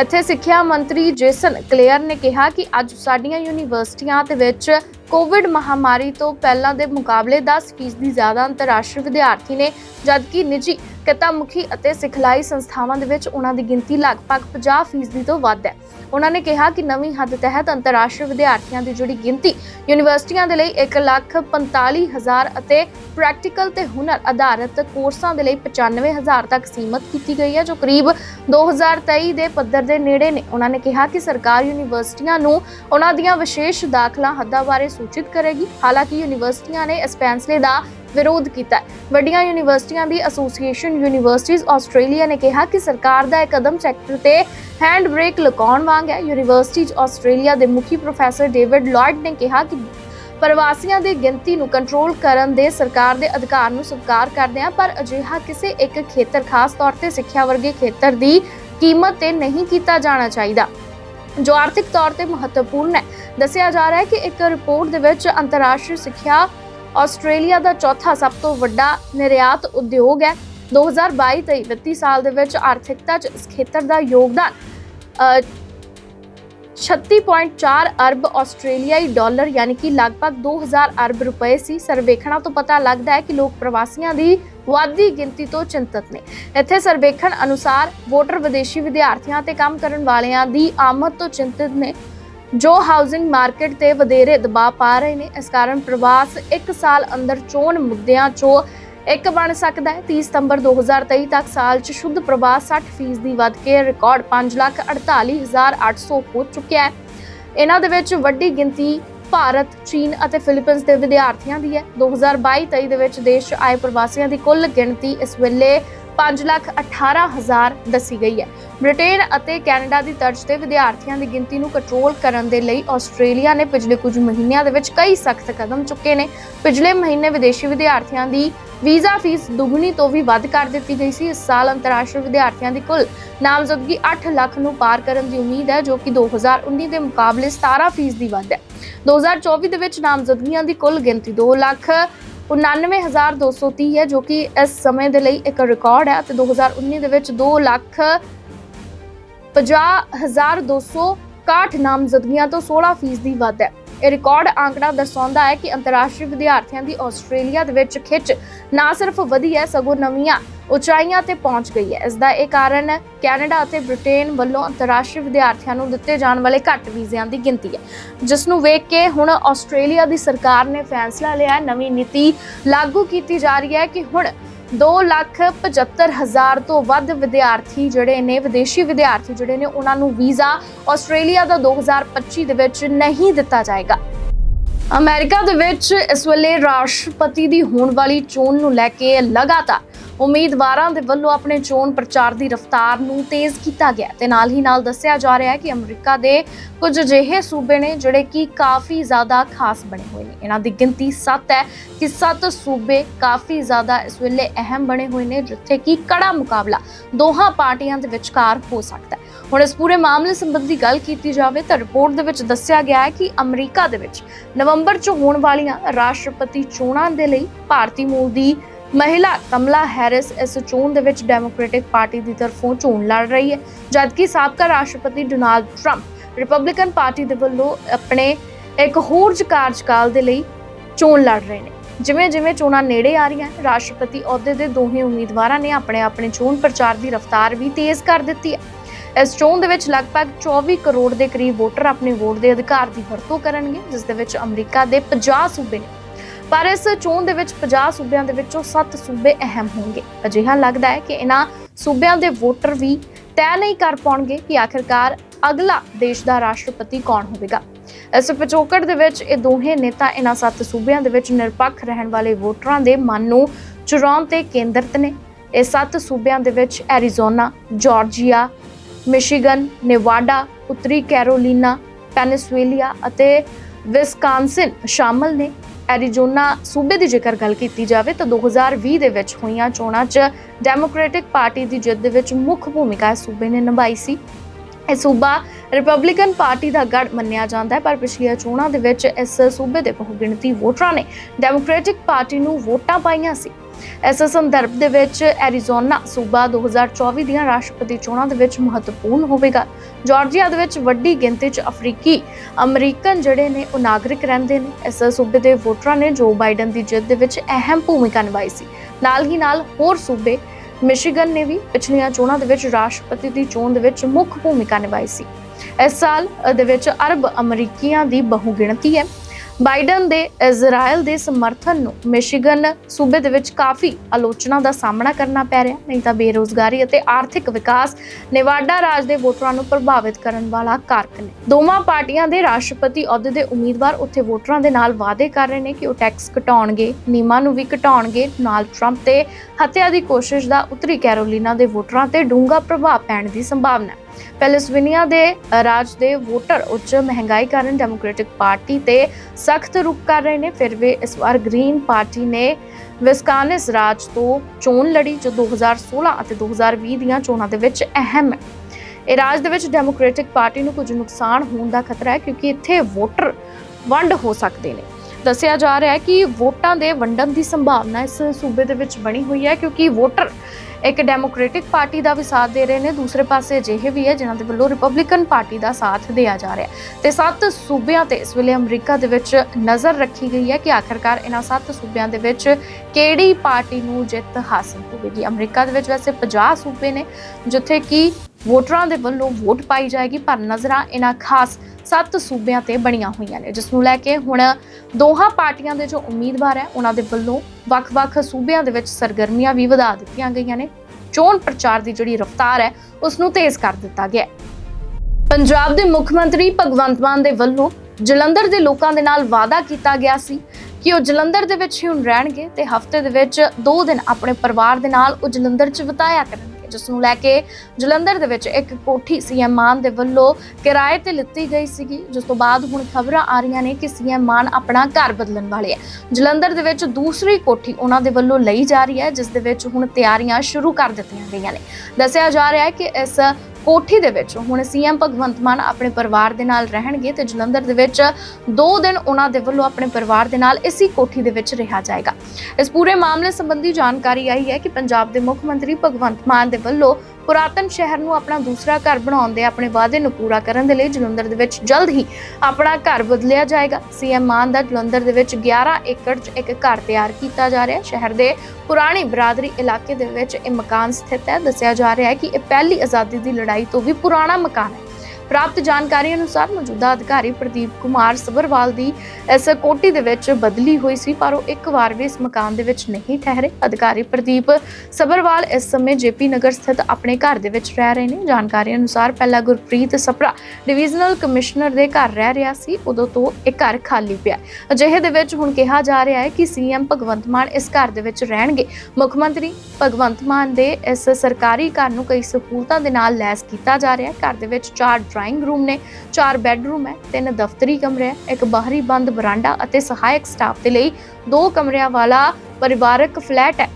ਇੱਥੇ ਸਿੱਖਿਆ ਮੰਤਰੀ ਜੇਸਨ ਕਲੇਅਰ ਨੇ ਕਿਹਾ ਕਿ ਅੱਜ ਸਾਡੀਆਂ ਯੂਨੀਵਰਸਿਟੀਆਂ ਦੇ ਵਿੱਚ ਕੋਵਿਡ ਮਹਾਮਾਰੀ ਤੋਂ ਪਹਿਲਾਂ ਦੇ ਮੁਕਾਬਲੇ 10% ਜ਼ਿਆਦਾ ਅੰਤਰਰਾਸ਼ਟਰੀ ਵਿਦਿਆਰਥੀ ਨੇ, ਜਦਕਿ ਨਿੱਜੀ ਕਿੱਤਾਮੁਖੀ ਅਤੇ ਸਿਖਲਾਈ ਸੰਸਥਾਵਾਂ ਦੇ ਵਿੱਚ ਉਹਨਾਂ ਦੀ ਗਿਣਤੀ ਲਗਭਗ 50% ਤੋਂ ਵੱਧ ਹੈ। ਉਹਨਾਂ ਨੇ ਕਿਹਾ ਕਿ ਨਵੀਂ ਹੱਦ ਤਹਿਤ ਅੰਤਰਰਾਸ਼ਟਰੀ ਵਿਦਿਆਰਥੀਆਂ ਦੀ ਜਿਹੜੀ ਗਿਣਤੀ ਯੂਨੀਵਰਸਿਟੀਆਂ ਦੇ ਲਈ 1,45,000 ਅਤੇ ਪ੍ਰੈਕਟੀਕਲ ਤੇ ਹੁਨਰ ਆਧਾਰਿਤ ਕੋਰਸਾਂ ਦੇ ਲਈ 95,000 ਤੱਕ ਸੀਮਤ ਕੀਤੀ ਗਈ ਹੈ ਜੋ ਕਰੀਬ 2023 ਦੇ ਪੱਧਰ ਦੇ ਨੇੜੇ ਨੇ। ਉਹਨਾਂ ਨੇ ਕਿਹਾ ਕਿ ਸਰਕਾਰ ਯੂਨੀਵਰਸਿਟੀਆਂ ਨੂੰ ਉਹਨਾਂ ਦੀਆਂ ਵਿਸ਼ੇਸ਼ ਦਾਖਲਾ ਹੱਦਾਂ ਬਾਰੇ ਸੂਚਿਤ ਕਰੇਗੀ। ਹਾਲਾਂਕਿ ਯੂਨੀਵਰਸਿਟੀਆਂ ਨੇ ਇਸ ਫੈਸਲੇ ਦਾ ਵਿਰੋਧ ਕੀਤਾ ਵੱਡੀਆਂ ਯੂਨੀਵਰਸਿਟੀਆਂ ਦੀ ਐਸੋਸੀਏਸ਼ਨ ਯੂਨੀਵਰਸਿਟੀਜ਼ ਆਸਟ੍ਰੇਲੀਆ ਨੇ ਕਿਹਾ ਕਿ ਸਰਕਾਰ ਦਾ ਇਹ ਕਦਮ ਸੈਕਟਰ ਤੇ ਹੈਂਡ ਬ੍ਰੇਕ ਲਗਾਉਣ ਵਾਂਗ ਹੈ। ਯੂਨੀਵਰਸਿਟੀਜ਼ ਆਸਟ੍ਰੇਲੀਆ ਦੇ ਮੁਖੀ ਪ੍ਰੋਫੈਸਰ ਡੇਵਿਡ ਲਾਇਡ ਨੇ ਕਿਹਾ ਕਿ ਪ੍ਰਵਾਸੀਆਂ ਦੀ ਗਿਣਤੀ ਨੂੰ ਕੰਟਰੋਲ ਕਰਨ ਦੇ ਸਰਕਾਰ ਦੇ ਅਧਿਕਾਰ ਨੂੰ ਸਵੀਕਾਰ ਕਰਦੇ ਹਾਂ, ਪਰ ਅਜਿਹਾ ਕਿਸੇ ਇੱਕ ਖੇਤਰ, ਖਾਸ ਤੌਰ ਤੇ ਸਿੱਖਿਆ ਵਰਗੇ ਖੇਤਰ ਦੀ ਕੀਮਤ ਤੇ ਨਹੀਂ ਕੀਤਾ ਜਾਣਾ ਚਾਹੀਦਾ। ਜੋ ਆਰਥਿਕ ਤੌਰ ਤੇ ਮਹੱਤਵਪੂਰਨ ਹੈ। ਦੱਸਿਆ ਜਾ ਰਿਹਾ ਹੈ ਕਿ ਇੱਕ ਰਿਪੋਰਟ ਦੇ ਵਿੱਚ ਅੰਤਰਰਾਸ਼ਟਰੀ ਸਿੱਖਿਆ ਆਸਟ੍ਰੇਲੀਆ ਦਾ ਚੌਥਾ ਸਭ ਤੋਂ ਵੱਡਾ ਨਿਰਯਾਤ ਉਦਯੋਗ ਹੈ। 2022-23 ਵਿੱਤੀ ਸਾਲ ਦੇ ਵਿੱਚ ਆਰਥਿਕਤਾ 'ਚ ਇਸ ਖੇਤਰ ਦਾ ਯੋਗਦਾਨ 36.4 ਅਰਬ ਆਸਟ੍ਰੇਲੀਆਈ ਡਾਲਰ ਯਾਨੀ ਕਿ ਲਗਭਗ 2000 ਅਰਬ ਰੁਪਏ ਸੀ। ਸਰਵੇਖਣਾਂ ਤੋਂ ਪਤਾ ਲੱਗਦਾ ਹੈ ਕਿ ਲੋਕ ਪ੍ਰਵਾਸੀਆਂ ਦੀ ਵਾਧੀ ਗਿਣਤੀ ਤੋਂ ਚਿੰਤਤ ਨੇ। ਇੱਥੇ ਸਰਵੇਖਣ ਅਨੁਸਾਰ ਵੋਟਰ ਵਿਦੇਸ਼ੀ ਵਿਦਿਆਰਥੀਆਂ ਤੇ ਕੰਮ ਕਰਨ ਵਾਲਿਆਂ ਦੀ ਆਮਦ ਤੋਂ ਚਿੰਤਤ ਨੇ। ਜੋ ਹਾਊਸਿੰਗ ਮਾਰਕੀਟ ਤੇ ਵਧੇਰੇ ਦਬਾਅ ਪਾ ਰਹੇ ਨੇ, ਇਸ ਕਾਰਨ ਪ੍ਰਵਾਸ 1 ਸਾਲ ਅੰਦਰ ਚੋਣ ਮੁੱਦਿਆਂ 'ਚੋਂ ਇੱਕ ਬਣ ਸਕਦਾ ਹੈ। 30 ਸਤੰਬਰ 2023 ਤੱਕ ਸਾਲ 'ਚ ਸ਼ੁੱਧ ਪ੍ਰਵਾਸ 60% ਦੀ ਵੱਧ ਕੇ ਰਿਕਾਰਡ 548800 ਹੋ ਚੁੱਕਿਆ ਹੈ। ਇਹਨਾਂ ਦੇ ਵਿੱਚ ਵੱਡੀ ਗਿਣਤੀ ਭਾਰਤ, ਚੀਨ ਅਤੇ ਫਿਲੀਪੀਨਸ ਦੇ ਵਿਦਿਆਰਥੀਆਂ ਦੀ ਹੈ। 2022-23 ਦੇ ਵਿੱਚ ਦੇਸ਼ 'ਚ ਆਏ ਪ੍ਰਵਾਸੀਆਂ ਦੀ ਕੁੱਲ ਗਿਣਤੀ ਇਸ ਵੇਲੇ 518000 ਦੱਸੀ ਗਈ ਹੈ। ਬ੍ਰਿਟੇਨ ਅਤੇ ਕੈਨੇਡਾ ਦੀ ਤਰਜ਼ ਤੇ ਵਿਦਿਆਰਥੀਆਂ ਦੀ ਗਿਣਤੀ ਨੂੰ ਕੰਟਰੋਲ ਕਰਨ ਦੇ ਲਈ ਆਸਟ੍ਰੇਲੀਆ ਨੇ ਪਿਛਲੇ ਕੁਝ ਮਹੀਨਿਆਂ ਦੇ ਵਿੱਚ ਕਈ ਸਖਤ ਕਦਮ ਚੁੱਕੇ ਨੇ। ਪਿਛਲੇ ਮਹੀਨੇ ਵਿਦੇਸ਼ੀ ਵਿਦਿਆਰਥੀਆਂ ਦੀ ਵੀਜ਼ਾ ਫੀਸ ਦੁੱਗਣੀ ਤੋਂ ਵੀ ਵੱਧ ਕਰ ਦਿੱਤੀ ਗਈ ਸੀ। ਇਸ ਸਾਲ ਅੰਤਰਰਾਸ਼ਟਰੀ ਵਿਦਿਆਰਥੀਆਂ ਦੀ ਕੁੱਲ ਨਾਮਜ਼ਦਗੀ 8 ਲੱਖ ਨੂੰ ਪਾਰ ਕਰਨ ਦੀ ਉਮੀਦ ਹੈ, ਜੋ ਕਿ 2019 ਦੇ ਮੁਕਾਬਲੇ 17% ਦੀ ਵੱਧ ਹੈ। 2024 ਦੇ ਵਿੱਚ ਨਾਮਜ਼ਦਗੀਆਂ ਦੀ ਕੁੱਲ ਗਿਣਤੀ 2 ਲੱਖ 99230 ਹੈ, ਜੋ ਕਿ ਇਸ ਸਮੇਂ ਦੇ ਲਈ ਇੱਕ ਰਿਕਾਰਡ ਹੈ ਤੇ 2019 ਦੇ ਵਿੱਚ 2 ਲੱਖ 50261 ਨਾਮਜ਼ਦਗੀਆਂ ਤੋਂ 16% ਦੀ ਵੱਧ ਹੈ। ਇਹ ਰਿਕਾਰਡ ਆંકੜਾ ਦਰਸਾਉਂਦਾ ਹੈ ਕਿ ਅੰਤਰਰਾਸ਼ਟਰੀ ਵਿਦਿਆਰਥੀਆਂ ਦੀ ਆਸਟ੍ਰੇਲੀਆ ਦੇ ਵਿੱਚ ਖਿੱਚ ਨਾ ਸਿਰਫ ਵਧੀ ਹੈ, ਸਗੋਂ ਨਵੀਆਂ ਉਚਾਈਆਂ ਤੇ ਪਹੁੰਚ ਗਈ ਹੈ। ਇਸ ਦਾ ਇਹ ਕਾਰਨ ਕੈਨੇਡਾ ਅਤੇ ਬ੍ਰਿਟੇਨ ਵੱਲੋਂ ਅੰਤਰਰਾਸ਼ਟਰੀ ਵਿਦਿਆਰਥੀਆਂ ਨੂੰ ਦਿੱਤੇ ਜਾਣ ਵਾਲੇ ਘੱਟ ਵੀਜ਼ਿਆਂ ਦੀ ਗਿਣਤੀ ਹੈ। ਜਿਸ ਨੂੰ ਵੇਖ ਕੇ ਹੁਣ ਆਸਟ੍ਰੇਲੀਆ ਦੀ ਸਰਕਾਰ ਨੇ ਫੈਸਲਾ ਲਿਆ ਹੈ ਨਵੀਂ ਨੀਤੀ ਲਾਗੂ ਕੀਤੀ ਜਾ ਰਹੀ ਹੈ ਕਿ ਹੁਣ 275000 ਤੋਂ ਵੱਧ ਵਿਦਿਆਰਥੀ ਜਿਹੜੇ ਨੇ, ਵਿਦੇਸ਼ੀ ਵਿਦਿਆਰਥੀ ਜਿਹੜੇ ਨੇ, ਉਹਨਾਂ ਨੂੰ ਵੀਜ਼ਾ ਆਸਟ੍ਰੇਲੀਆ ਦਾ 2025 ਦੇ ਵਿੱਚ ਨਹੀਂ ਦਿੱਤਾ ਜਾਏਗਾ। ਅਮਰੀਕਾ ਦੇ ਵਿੱਚ ਇਸ ਵੇਲੇ ਰਾਸ਼ਟਰਪਤੀ ਦੀ ਹੋਣ ਵਾਲੀ ਚੋਣ ਨੂੰ ਲੈ ਕੇ ਲਗਾਤਾਰ ਉਮੀਦਵਾਰਾਂ ਦੇ ਵੱਲੋਂ ਆਪਣੇ ਚੋਣ ਪ੍ਰਚਾਰ ਦੀ ਰਫ਼ਤਾਰ ਨੂੰ ਤੇਜ਼ ਕੀਤਾ ਗਿਆ ਹੈ। ਤੇ ਨਾਲ ਹੀ ਨਾਲ ਦੱਸਿਆ ਜਾ ਰਿਹਾ ਹੈ ਕਿ ਅਮਰੀਕਾ ਦੇ ਕੁਝ ਅਜਿਹੇ ਸੂਬੇ ਨੇ ਜਿਹੜੇ ਕਿ ਕਾਫੀ ਜ਼ਿਆਦਾ ਖਾਸ ਬਣੇ ਹੋਏ ਨੇ। ਇਹਨਾਂ ਦੀ ਗਿਣਤੀ 7 ਹੈ ਕਿ 7 ਸੂਬੇ ਕਾਫੀ ਜ਼ਿਆਦਾ ਇਸ ਵੇਲੇ ਅਹਿਮ ਬਣੇ ਹੋਏ ਨੇ, ਜਿੱਥੇ ਕਿ ਕੜਾ ਮੁਕਾਬਲਾ ਦੋਹਾਂ ਪਾਰਟੀਆਂ ਦੇ ਵਿਚਕਾਰ ਹੋ ਸਕਦਾ ਹੈ। ਹੁਣ ਇਸ ਪੂਰੇ ਮਾਮਲੇ ਸੰਬੰਧੀ ਗੱਲ ਕੀਤੀ ਜਾਵੇ ਤਾਂ ਰਿਪੋਰਟ ਦੇ ਵਿੱਚ ਦੱਸਿਆ ਗਿਆ ਹੈ ਕਿ ਅਮਰੀਕਾ ਦੇ ਵਿੱਚ ਨਵੰਬਰ 'ਚ ਹੋਣ ਵਾਲੀਆਂ ਰਾਸ਼ਟਰਪਤੀ ਚੋਣਾਂ ਦੇ ਲਈ ਭਾਰਤੀ ਮੂਲ ਦੀ ਮਹਿਲਾ ਕਮਲਾ ਹੈਰਿਸ ਇਸ ਚੋਣ ਦੇ ਵਿੱਚ ਡੈਮੋਕ੍ਰੈਟਿਕ ਪਾਰਟੀ ਦੀ ਤਰਫੋਂ ਚੋਣ ਲੜ ਰਹੀ ਹੈ, ਜਦਕਿ ਸਾਬਕਾ ਰਾਸ਼ਟਰਪਤੀ ਡੋਨਾਲਡ ਟਰੰਪ ਰਿਪਬਲਿਕਨ ਪਾਰਟੀ ਦੇ ਵੱਲੋਂ ਆਪਣੇ ਇੱਕ ਹੋਰ ਕਾਰਜਕਾਲ ਦੇ ਲਈ ਚੋਣ ਲੜ ਰਹੇ ਨੇ। ਜਿਵੇਂ ਜਿਵੇਂ ਚੋਣਾਂ ਨੇੜੇ ਆ ਰਹੀਆਂ, ਰਾਸ਼ਟਰਪਤੀ ਅਹੁਦੇ ਦੇ ਦੋਹੇ ਉਮੀਦਵਾਰਾਂ ਨੇ ਆਪਣੇ ਆਪਣੇ ਚੋਣ ਪ੍ਰਚਾਰ ਦੀ ਰਫ਼ਤਾਰ ਵੀ ਤੇਜ਼ ਕਰ ਦਿੱਤੀ ਹੈ। ਇਸ ਚੋਣ ਦੇ ਵਿੱਚ ਲਗਭਗ 24 ਕਰੋੜ ਦੇ ਕਰੀਬ ਵੋਟਰ ਆਪਣੇ ਵੋਟ ਦੇ ਅਧਿਕਾਰ ਦੀ ਵਰਤੋਂ ਕਰਨਗੇ, ਜਿਸ ਦੇ ਵਿੱਚ ਅਮਰੀਕਾ ਦੇ 50 ਸੂਬੇ ਨੇ। ਪਰ ਇਸ ਚੋਣ ਦੇ ਵਿੱਚ 50 ਸੂਬਿਆਂ ਦੇ ਵਿੱਚੋਂ 7 ਸੂਬੇ ਅਹਿਮ ਹੋਣਗੇ। ਅਜਿਹਾ ਲੱਗਦਾ ਹੈ ਕਿ ਇਹਨਾਂ ਸੂਬਿਆਂ ਦੇ ਵੋਟਰ ਵੀ ਤੈਅ ਨਹੀਂ ਕਰ ਪਾਉਣਗੇ ਕਿ ਆਖਿਰਕਾਰ ਅਗਲਾ ਦੇਸ਼ ਦਾ ਰਾਸ਼ਟਰਪਤੀ ਕੌਣ ਹੋਵੇਗਾ। ਇਸ ਪਿਛੋਕੜ ਦੇ ਵਿੱਚ ਇਹ ਦੋਹੇ ਨੇਤਾ ਇਹਨਾਂ ਸੱਤ ਸੂਬਿਆਂ ਦੇ ਵਿੱਚ ਨਿਰਪੱਖ ਰਹਿਣ ਵਾਲੇ ਵੋਟਰਾਂ ਦੇ ਮਨ ਨੂੰ ਚੁਰਾਉਣ ਤੇ ਕੇਂਦਰਿਤ ਨੇ। ਇਹ ਸੱਤ ਸੂਬਿਆਂ ਦੇ ਵਿੱਚ ਐਰੀਜ਼ੋਨਾ ਜਾਰਜੀਆ ਮਿਸ਼ੀਗਨ, ਨੇਵਾਡਾ, ਉੱਤਰੀ ਕੈਰੋਲੀਨਾ, ਪੈਨਿਸੂਏਲੀਆ ਅਤੇ ਵਿਸਕਾਂਸਿਨ ਸ਼ਾਮਲ ਨੇ। ਐਰੀਜ਼ੋਨਾ ਸੂਬੇ ਦੀ ਜੇਕਰ ਗੱਲ ਕੀਤੀ ਜਾਵੇ ਤਾਂ 2020 ਦੇ ਵਿੱਚ ਹੋਈਆਂ ਚੋਣਾਂ 'ਚ ਡੈਮੋਕ੍ਰੈਟਿਕ ਪਾਰਟੀ ਦੀ ਜਿੱਤ ਦੇ ਵਿੱਚ ਮੁੱਖ ਭੂਮਿਕਾ ਇਸ ਸੂਬੇ ਨੇ ਨਿਭਾਈ ਸੀ। ਇਹ ਸੂਬਾ ਰਿਪਬਲਿਕਨ ਪਾਰਟੀ ਦਾ ਗੜ ਮੰਨਿਆ ਜਾਂਦਾ ਹੈ, ਪਰ ਪਿਛਲੀਆਂ ਚੋਣਾਂ ਦੇ ਵਿੱਚ ਇਸ ਸੂਬੇ ਦੇ ਬਹੁਗਿਣਤੀ ਵੋਟਰਾਂ ਨੇ ਡੈਮੋਕ੍ਰੈਟਿਕ ਪਾਰਟੀ ਨੂੰ ਵੋਟਾਂ ਪਾਈਆਂ ਸੀ। ਇਸ ਸੰਦਰਭ ਦੇ ਵਿੱਚ ਐਰੀਜ਼ੋਨਾ ਸੂਬਾ 2024 ਦੀਆਂ ਰਾਸ਼ਟਰਪਤੀ ਚੋਣਾਂ ਦੇ ਵਿੱਚ ਮਹੱਤਵਪੂਰਨ ਹੋਵੇਗਾ। ਜਾਰਜੀਆ ਦੇ ਵਿੱਚ ਵੱਡੀ ਗਿਣਤੀ 'ਚ ਅਫਰੀਕੀ, ਅਮਰੀਕਨ ਜਿਹੜੇ ਨੇ ਉਹ ਨਾਗਰਿਕ ਰਹਿੰਦੇ ਨੇ। ਇਸ ਸੂਬੇ ਦੇ ਵੋਟਰਾਂ ਨੇ ਜੋ ਬਾਈਡਨ ਦੀ ਜਿੱਤ ਦੇ ਵਿੱਚ ਅਹਿਮ ਭੂਮਿਕਾ ਨਿਭਾਈ ਸੀ। ਨਾਲ ਹੀ ਨਾਲ ਹੋਰ ਸੂਬੇ ਮਿਸ਼ੀਗਨ ਨੇ ਵੀ ਪਿਛਲੀਆਂ ਚੋਣਾਂ ਦੇ ਵਿੱਚ ਰਾਸ਼ਟਰਪਤੀ ਦੀ ਚੋਣ ਦੇ ਵਿੱਚ ਮੁੱਖ ਭੂਮਿਕਾ ਨਿਭਾਈ ਸੀ। ਇਸ ਸਾਲ ਦੇ ਵਿੱਚ ਅਰਬ ਅਮਰੀਕੀਆਂ ਦੀ ਬਹੁਗਿਣਤੀ ਹੈ। ਬਾਈਡਨ ਦੇ ਇਜ਼ਰਾਈਲ ਦੇ ਸਮਰਥਨ ਨੂੰ ਮਿਸ਼ੀਗਨ ਸੂਬੇ ਦੇ ਵਿੱਚ ਕਾਫੀ ਆਲੋਚਨਾ ਦਾ ਸਾਹਮਣਾ ਕਰਨਾ ਪੈ ਰਿਹਾ, ਨਹੀਂ ਤਾਂ ਬੇਰੋਜ਼ਗਾਰੀ ਅਤੇ ਆਰਥਿਕ ਵਿਕਾਸ ਨੇਵਾਡਾ ਰਾਜ ਦੇ ਵੋਟਰਾਂ ਨੂੰ ਪ੍ਰਭਾਵਿਤ ਕਰਨ ਵਾਲਾ ਕਾਰਕ ਨੇ। ਦੋਵਾਂ ਪਾਰਟੀਆਂ ਦੇ ਰਾਸ਼ਟਰਪਤੀ ਅਹੁਦੇ ਦੇ ਉਮੀਦਵਾਰ ਉੱਥੇ ਵੋਟਰਾਂ ਦੇ ਨਾਲ ਵਾਅਦੇ ਕਰ ਰਹੇ ਨੇ ਕਿ ਉਹ ਟੈਕਸ ਘਟਾਉਣਗੇ ਨਿਯਮਾਂ ਨੂੰ ਵੀ ਘਟਾਉਣਗੇ, ਨਾਲ ਟਰੰਪ ਤੇ ਹੱਤਿਆ ਦੀ ਕੋਸ਼ਿਸ਼ ਦਾ ਉੱਤਰੀ ਕੈਰੋਲੀਨਾ ਦੇ ਵੋਟਰਾਂ ਤੇ ਡੂੰਘਾ ਪ੍ਰਭਾਵ ਪੈਣ ਦੀ ਸੰਭਾਵਨਾ ਹੈ। ਪੈਲੇਸਵੀਨੀਆ ਦੇ ਰਾਜ ਦੇ ਵੋਟਰ ਉੱਚ ਮਹਿੰਗਾਈ ਕਾਰਨ ਡੈਮੋਕ੍ਰੈਟਿਕ ਪਾਰਟੀ ਤੇ ਸਖਤ ਰੁਖ ਕਰ ਰਹੇ ਨੇ। ਫਿਰ ਵੀ ਇਸ ਵਾਰ ਗ੍ਰੀਨ ਪਾਰਟੀ ਨੇ ਵਿਸਕਾਨਿਸ ਰਾਜ ਤੋਂ ਚੋਣ ਲੜੀ, ਜੋ 2016 ਅਤੇ 2020 ਦੀਆਂ ਚੋਣਾਂ ਦੇ ਵਿੱਚ ਅਹਿਮ ਹੈ। ਇਹ ਰਾਜ ਦੇ ਵਿੱਚ ਡੈਮੋਕ੍ਰੈਟਿਕ ਪਾਰਟੀ ਨੂੰ ਕੁਝ ਨੁਕਸਾਨ ਹੋਣ ਦਾ ਖਤਰਾ ਹੈ, ਕਿਉਂਕਿ ਇੱਥੇ ਵੋਟਰ ਵੰਡ ਹੋ ਸਕਦੇ ਨੇ। ਦੱਸਿਆ ਜਾ ਰਿਹਾ ਹੈ ਕਿ ਵੋਟਾਂ ਦੇ ਵੰਡਣ ਦੀ ਸੰਭਾਵਨਾ ਇਸ ਸੂਬੇ ਦੇ ਵਿੱਚ ਬਣੀ ਹੋਈ ਹੈ, ਕਿਉਂਕਿ ਵੋਟਰ ਇੱਕ ਡੈਮੋਕ੍ਰੈਟਿਕ ਪਾਰਟੀ ਦਾ ਵੀ ਸਾਥ ਦੇ ਰਹੇ ਨੇ, ਦੂਸਰੇ ਪਾਸੇ ਅਜਿਹੇ ਵੀ ਹੈ ਜਿਨ੍ਹਾਂ ਦੇ ਵੱਲੋਂ ਰਿਪਬਲਿਕਨ ਪਾਰਟੀ ਦਾ ਸਾਥ ਦਿਆ ਜਾ ਰਿਹਾ ਹੈ। ਤੇ ਸੱਤ ਸੂਬਿਆਂ ਤੇ ਇਸ ਵੇਲੇ ਅਮਰੀਕਾ ਦੇ ਵਿੱਚ ਨਜ਼ਰ ਰੱਖੀ ਗਈ ਹੈ ਕਿ ਆਖਰਕਾਰ ਇਹਨਾਂ ਸੱਤ ਸੂਬਿਆਂ ਦੇ ਵਿੱਚ ਕਿਹੜੀ ਪਾਰਟੀ ਨੂੰ ਜਿੱਤ ਹਾਸਲ ਹੋਵੇਗੀ। ਅਮਰੀਕਾ ਦੇ ਵਿੱਚ ਵੈਸੇ 50 ਸੂਬੇ ਨੇ, ਜਿੱਥੇ ਕਿ ਵੋਟਰਾਂ ਦੇ ਵੱਲੋਂ ਵੋਟ ਪਾਈ ਜਾਏਗੀ, ਪਰ ਨਜ਼ਰਾਂ ਇਹਨਾਂ ਖਾਸ ਸੱਤ ਸੂਬਿਆਂ ਤੇ ਬਣੀਆਂ ਹੋਈਆਂ ਨੇ, ਜਿਸ ਨੂੰ ਲੈ ਕੇ ਹੁਣ ਦੋਹਾਂ ਪਾਰਟੀਆਂ ਦੇ ਜੋ ਉਮੀਦਵਾਰ ਹੈ, ਉਹਨਾਂ ਦੇ ਵੱਲੋਂ ਵੱਖ-ਵੱਖ ਸੂਬਿਆਂ ਦੇ ਵਿੱਚ ਸਰਗਰਮੀਆਂ ਵੀ ਵਧਾ ਦਿੱਤੀਆਂ ਗਈਆਂ ਨੇ। ਚੋਣ ਪ੍ਰਚਾਰ ਦੀ ਜਿਹੜੀ ਰਫ਼ਤਾਰ ਹੈ, ਉਸ ਨੂੰ ਤੇਜ਼ ਕਰ ਦਿੱਤਾ ਗਿਆ ਹੈ। ਪੰਜਾਬ ਦੇ ਮੁੱਖ ਮੰਤਰੀ ਭਗਵੰਤ ਮਾਨ ਦੇ ਵੱਲੋਂ ਜਲੰਧਰ ਦੇ ਲੋਕਾਂ ਦੇ ਨਾਲ ਵਾਅਦਾ ਕੀਤਾ ਗਿਆ ਸੀ ਕਿ ਉਹ ਜਲੰਧਰ ਦੇ ਵਿੱਚ ਹੀ ਹੁਣ ਰਹਿਣਗੇ ਤੇ ਹਫ਼ਤੇ ਦੇ ਵਿੱਚ 2 ਦਿਨ ਆਪਣੇ ਪਰਿਵਾਰ ਦੇ ਨਾਲ ਉਹ ਜਲੰਧਰ 'ਚ ਬਿਤਾਇਆ ਕਰਨਗੇ। ਜਿਸ ਨੂੰ ਲੈ ਕੇ ਜਲੰਧਰ ਦੇ ਵਿੱਚ ਇੱਕ ਕੋਠੀ ਸੀਐਮ ਮਾਨ ਦੇ ਵੱਲੋਂ ਕਿਰਾਏ ਤੇ ਲਿੱਤੀ ਗਈ ਸੀਗੀ, ਜਿਸ ਤੋਂ ਬਾਅਦ ਹੁਣ ਖਬਰਾਂ ਆ ਰਹੀਆਂ ਨੇ ਕਿ ਸੀਐਮ ਮਾਨ ਆਪਣਾ ਘਰ ਬਦਲਣ ਵਾਲੇ ਹੈ ਜਲੰਧਰ ਦੇ ਵਿੱਚ ਦੂਸਰੀ ਕੋਠੀ ਉਹਨਾਂ ਦੇ ਵੱਲੋਂ ਲਈ ਜਾ ਰਹੀ ਹੈ, ਜਿਸ ਦੇ ਵਿੱਚ ਹੁਣ ਤਿਆਰੀਆਂ ਸ਼ੁਰੂ ਕਰ ਦਿੱਤੀਆਂ ਗਈਆਂ ਨੇ। ਦੱਸਿਆ ਜਾ ਰਿਹਾ ਹੈ ਕਿ ਇਸ ਕੋਠੀ ਦੇ ਵਿੱਚ। ਹੁਣ ਸੀਐਮ ਭਗਵੰਤ ਮਾਨ ਆਪਣੇ ਪਰਿਵਾਰ ਦੇ ਨਾਲ ਰਹਿਣਗੇ ਤੇ ਜਲੰਧਰ ਦੇ ਵਿੱਚ 2 ਦਿਨ ਉਹਨਾਂ ਦੇ ਵੱਲੋਂ ਆਪਣੇ ਪਰਿਵਾਰ ਦੇ ਨਾਲ ਇਸੇ ਕੋਠੀ ਦੇ ਵਿੱਚ ਰਿਹਾ ਜਾਏਗਾ। ਇਸ ਪੂਰੇ ਮਾਮਲੇ ਸੰਬੰਧੀ ਜਾਣਕਾਰੀ ਆਈ ਹੈ ਕਿ ਪੰਜਾਬ ਦੇ ਮੁੱਖ ਮੰਤਰੀ ਭਗਵੰਤ ਮਾਨ ਦੇ ਵੱਲੋਂ ਪੁਰਾਤਨ ਸ਼ਹਿਰ ਨੂੰ ਆਪਣਾ ਦੂਸਰਾ ਘਰ ਬਣਾਉਣ ਦੇ ਆਪਣੇ ਵਾਅਦੇ ਨੂੰ ਪੂਰਾ ਕਰਨ ਦੇ ਲਈ ਜਲੰਧਰ ਦੇ ਵਿੱਚ ਜਲਦ ਹੀ ਆਪਣਾ ਘਰ ਬਦਲਿਆ ਜਾਏਗਾ। ਸੀਐਮ ਮਾਨ ਦਾ ਜਲੰਧਰ ਦੇ ਵਿੱਚ 11 ਏਕੜ 'ਚ ਇੱਕ ਘਰ ਤਿਆਰ ਕੀਤਾ ਜਾ ਰਿਹਾ ਹੈ। ਸ਼ਹਿਰ ਦੇ ਪੁਰਾਣੀ ਬਰਾਦਰੀ ਇਲਾਕੇ ਦੇ ਵਿੱਚ ਇਹ ਮਕਾਨ ਸਥਿਤ ਹੈ। ਦੱਸਿਆ ਜਾ ਰਿਹਾ ਹੈ ਕਿ ਇਹ ਪਹਿਲੀ ਆਜ਼ਾਦੀ ਦੀ ਲੜਾਈ ਤੋਂ ਵੀ ਪੁਰਾਣਾ ਮਕਾਨ ਹੈ। ਪ੍ਰਾਪਤ ਜਾਣਕਾਰੀ ਅਨੁਸਾਰ ਮੌਜੂਦਾ ਅਧਿਕਾਰੀ ਪ੍ਰਦੀਪ ਕੁਮਾਰ ਸਬਰਵਾਲ ਦੀ ਇਸ ਕੋਟੀ ਦੇ ਵਿੱਚ ਬਦਲੀ ਹੋਈ ਸੀ, ਪਰ ਉਹ ਇੱਕ ਵਾਰ ਵੀ ਇਸ ਮਕਾਨ ਦੇ ਵਿੱਚ ਨਹੀਂ ਠਹਿਰੇ। ਅਧਿਕਾਰੀ ਪ੍ਰਦੀਪ ਸਬਰਵਾਲ ਇਸ ਸਮੇਂ ਜੇਪੀ ਨਗਰ ਸਥਿਤ ਆਪਣੇ ਘਰ ਦੇ ਵਿੱਚ ਰਹਿ ਰਹੇ ਨੇ। ਜਾਣਕਾਰੀ ਅਨੁਸਾਰ ਪਹਿਲਾਂ ਗੁਰਪ੍ਰੀਤ ਸਪਰਾ ਡਿਵੀਜ਼ਨਲ ਕਮਿਸ਼ਨਰ ਦੇ ਘਰ ਰਹਿ ਰਿਹਾ ਸੀ, ਉਦੋਂ ਤੋਂ ਇਹ ਘਰ ਖਾਲੀ ਪਿਆ ਅਜਿਹੇ ਦੇ ਵਿੱਚ ਹੁਣ ਕਿਹਾ ਜਾ ਰਿਹਾ ਹੈ ਕਿ ਸੀਐਮ ਭਗਵੰਤ ਮਾਨ ਇਸ ਘਰ ਦੇ ਵਿੱਚ ਰਹਿਣਗੇ। ਮੁੱਖ ਮੰਤਰੀ ਭਗਵੰਤ ਮਾਨ ਦੇ ਇਸ ਸਰਕਾਰੀ ਘਰ ਨੂੰ ਕਈ ਸਹੂਲਤਾਂ ਦੇ ਨਾਲ ਲੈਸ ਕੀਤਾ ਜਾ ਰਿਹਾ ਹੈ। ਘਰ ਦੇ ਵਿੱਚ ਚਾਰ ਡਰਾਇੰਗ ਰੂਮ ਨੇ। ਚਾਰ ਬੈੱਡਰੂਮ ਹੈ, ਤਿੰਨ ਦਫ਼ਤਰੀ ਕਮਰੇ ਹੈ, ਇੱਕ ਬਾਹਰੀ ਬੰਦ ਬਰਾਂਡਾ ਅਤੇ ਸਹਾਇਕ ਸਟਾਫ ਦੇ ਲਈ ਦੋ ਕਮਰਿਆਂ ਵਾਲਾ ਪਰਿਵਾਰਕ ਫਲੈਟ ਹੈ।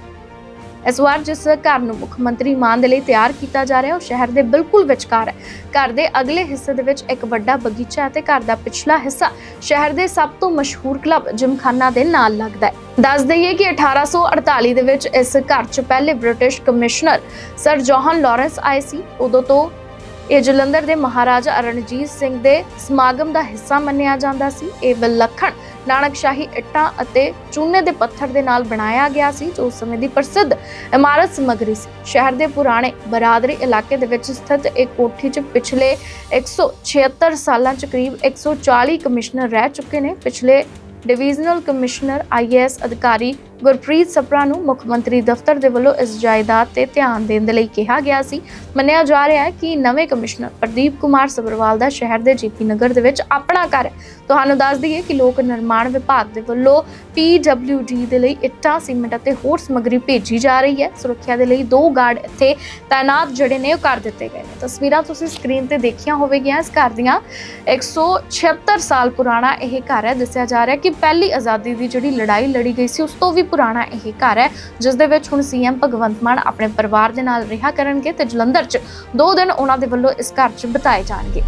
ਇਸ ਵਾਰ ਜਿਸ ਘਰ ਨੂੰ ਮੁੱਖ ਮੰਤਰੀ ਮਾਨ ਦੇ ਲਈ ਤਿਆਰ ਕੀਤਾ ਜਾ ਰਿਹਾ, ਉਹ ਸ਼ਹਿਰ ਦੇ ਬਿਲਕੁਲ ਵਿਚਕਾਰ ਹੈ। ਘਰ ਦੇ ਅਗਲੇ ਹਿੱਸੇ ਦੇ ਵਿੱਚ ਇੱਕ ਵੱਡਾ ਬਗੀਚਾ ਹੈ ਘਰ ਦਾ ਪਿਛਲਾ ਹਿੱਸਾ ਸ਼ਹਿਰ ਦੇ ਸਭ ਤੋਂ ਮਸ਼ਹੂਰ ਕਲੱਬ ਜਿਮਖਾਨਾ ਦੇ ਨਾਲ ਲੱਗਦਾ ਹੈ। ਦੱਸ ਦਈਏ ਕਿ 1848 ਦੇ ਵਿੱਚ ਇਸ ਘਰ 'ਚ ਪਹਿਲੇ British commissioner sir John Lawrence ਆਏ ਸੀ। ਉਦੋਂ ਤੋਂ ਇਹ ਜਲੰਧਰ ਦੇ ਮਹਾਰਾਜਾ ਰਣਜੀਤ ਸਿੰਘ ਦੇ ਸਮਾਗਮ ਦਾ ਹਿੱਸਾ ਮੰਨਿਆ ਜਾਂਦਾ ਸੀ। ਇਹ ਵਿਲੱਖਣ ਨਾਨਕਸ਼ਾਹੀ ਇੱਟਾਂ ਅਤੇ ਚੂਨੇ ਦੇ ਪੱਥਰ ਦੇ ਨਾਲ ਬਣਾਇਆ ਗਿਆ ਸੀ, ਜੋ ਉਸ ਸਮੇਂ ਦੀ ਪ੍ਰਸਿੱਧ ਇਮਾਰਤ ਸਮਗਰੀ ਸੀ। ਸ਼ਹਿਰ ਦੇ ਪੁਰਾਣੇ ਬਰਾਦਰੀ ਇਲਾਕੇ ਦੇ ਵਿੱਚ ਸਥਿਤ ਇੱਕ ਕੋਠੀ 'ਚ ਪਿਛਲੇ 176 ਸਾਲਾਂ 'ਚ ਕਰੀਬ 140 ਕਮਿਸ਼ਨਰ ਰਹਿ ਚੁੱਕੇ ਨੇ। ਪਿਛਲੇ ਡਿਵੀਜ਼ਨਲ ਕਮਿਸ਼ਨਰ ਆਈਏਐਸ ਅਧਿਕਾਰੀ ਗੁਰਪ੍ਰੀਤ ਸਪਰਾ ਨੂੰ ਮੁੱਖ ਮੰਤਰੀ ਦਫ਼ਤਰ ਦੇ ਵੱਲੋਂ ਇਸ ਜਾਇਦਾਦ ਤੇ ਧਿਆਨ ਦੇਣ ਦੇ ਲਈ ਕਿਹਾ ਗਿਆ ਸੀ। ਮੰਨਿਆ ਜਾ ਰਿਹਾ ਹੈ ਕਿ ਨਵੇਂ ਕਮਿਸ਼ਨਰ ਪ੍ਰਦੀਪ ਕੁਮਾਰ ਸਬਰਵਾਲ ਦਾ ਸ਼ਹਿਰ ਦੇ ਜੀਪੀ ਨਗਰ ਦੇ ਵਿੱਚ ਆਪਣਾ ਘਰ ਹੈ। ਤੁਹਾਨੂੰ ਦੱਸ ਦਈਏ ਕਿ ਲੋਕ ਨਿਰਮਾਣ ਵਿਭਾਗ ਦੇ ਵੱਲੋਂ ਪੀਡਬਲਯੂਡੀ ਦੇ ਲਈ ਇੱਟਾਂ, ਸੀਮੈਂਟ ਅਤੇ ਹੋਰ ਸਮੱਗਰੀ ਭੇਜੀ ਜਾ ਰਹੀ ਹੈ। ਸੁਰੱਖਿਆ ਦੇ ਲਈ ਦੋ ਗਾਰਡ ਇੱਥੇ ਤਾਇਨਾਤ ਜਿਹੜੇ ਨੇ ਉਹ ਕਰ ਦਿੱਤੇ ਗਏ ਨੇ। ਤਸਵੀਰਾਂ ਤੁਸੀਂ ਸਕਰੀਨ ਤੇ ਦੇਖੀਆਂ ਹੋਵੇਗੀਆਂ। ਇਸ ਘਰ ਦੀਆਂ 176 ਸਾਲ ਪੁਰਾਣਾ ਇਹ ਘਰ ਹੈ। ਦੱਸਿਆ ਜਾ ਰਿਹਾ ਕਿ ਪਹਿਲੀ ਆਜ਼ਾਦੀ ਦੀ ਜਿਹੜੀ ਲੜਾਈ ਲੜੀ ਗਈ ਸੀ, ਉਸ ਤੋਂ ਵੀ ਪੁਰਾਣਾ ਇਹ ਘਰ ਹੈ ਜਿਸ ਦੇ ਵਿੱਚ ਹੁਣ ਸੀਐਮ ਭਗਵੰਤ ਮਾਨ ਆਪਣੇ ਪਰਿਵਾਰ ਦੇ ਨਾਲ ਰਿਹਾ ਕਰਨਗੇ ਤੇ ਜਲੰਧਰ 'ਚ ਦੋ ਦਿਨ ਉਹਨਾਂ ਦੇ ਵੱਲੋਂ ਇਸ ਘਰ 'ਚ ਬਿਤਾਏ ਜਾਣਗੇ।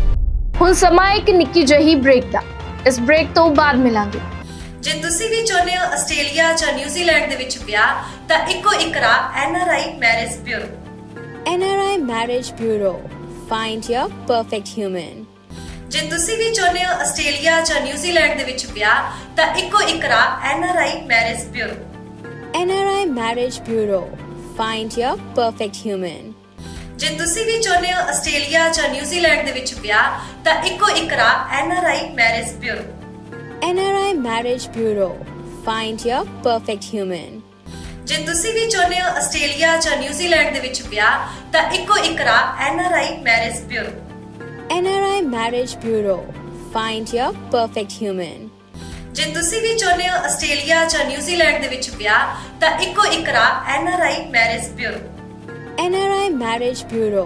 ਹੁਣ ਸਮਾਂ ਇੱਕ ਨਿੱਕੀ ਜਿਹੀ ਬ੍ਰੇਕ ਦਾ। ਇਸ ਬ੍ਰੇਕ ਤੋਂ ਬਾਅਦ ਮਿਲਾਂਗੇ। ਜੇ ਤੁਸੀਂ ਵੀ ਚਾਹੁੰਦੇ ਹੋ ਆਸਟ੍ਰੇਲੀਆ ਜਾਂ ਨਿਊਜ਼ੀਲੈਂਡ ਦੇ ਵਿੱਚ ਵਿਆਹ ਤਾਂ ਇੱਕੋ ਇੱਕ ਰਾਹ NRI marriage bureau NRI Marriage Bureau. Find your perfect human. ਜੇ ਤੁਸੀਂ ਵੀ ਚਾਹੁੰਦੇ ਹੋ ਆਸਟ੍ਰੇਲੀਆ ਜਾਂ ਨਿਊਜ਼ੀਲੈਂਡ ਦੇ ਵਿੱਚ ਵਿਆਹ ਤਾਂ ਇੱਕੋ ਇੱਕ ਰਾਹ NRI marriage bureau NRI Marriage Bureau. Find your perfect human. ਜੇ ਤੁਸੀਂ ਵੀ ਚਾਹੁੰਦੇ ਹੋ ਆਸਟ੍ਰੇਲੀਆ ਜਾਂ ਨਿਊਜ਼ੀਲੈਂਡ ਦੇ ਵਿੱਚ ਵਿਆਹ ਤਾਂ ਇੱਕੋ ਇੱਕ ਰਾਹ NRI marriage bureau NRI Marriage Bureau. Find your perfect human. ਜੇ ਤੁਸੀਂ ਵੀ ਚਾਹੁੰਦੇ ਹੋ ਆਸਟ੍ਰੇਲੀਆ ਜਾਂ ਨਿਊਜ਼ੀਲੈਂਡ ਦੇ ਵਿੱਚ ਵਿਆਹ ਤਾਂ ਇੱਕੋ ਇੱਕ ਰਾਹ NRI marriage bureau NRI Marriage Bureau. Find your perfect human. ਜੇ ਤੁਸੀਂ ਵੀ ਚਾਹੁੰਦੇ ਹੋ ਆਸਟ੍ਰੇਲੀਆ ਜਾਂ ਨਿਊਜ਼ੀਲੈਂਡ ਦੇ ਵਿੱਚ ਵਿਆਹ ਤਾਂ ਇੱਕੋ ਇੱਕ ਰਾਹ NRI marriage bureau NRI Marriage Bureau.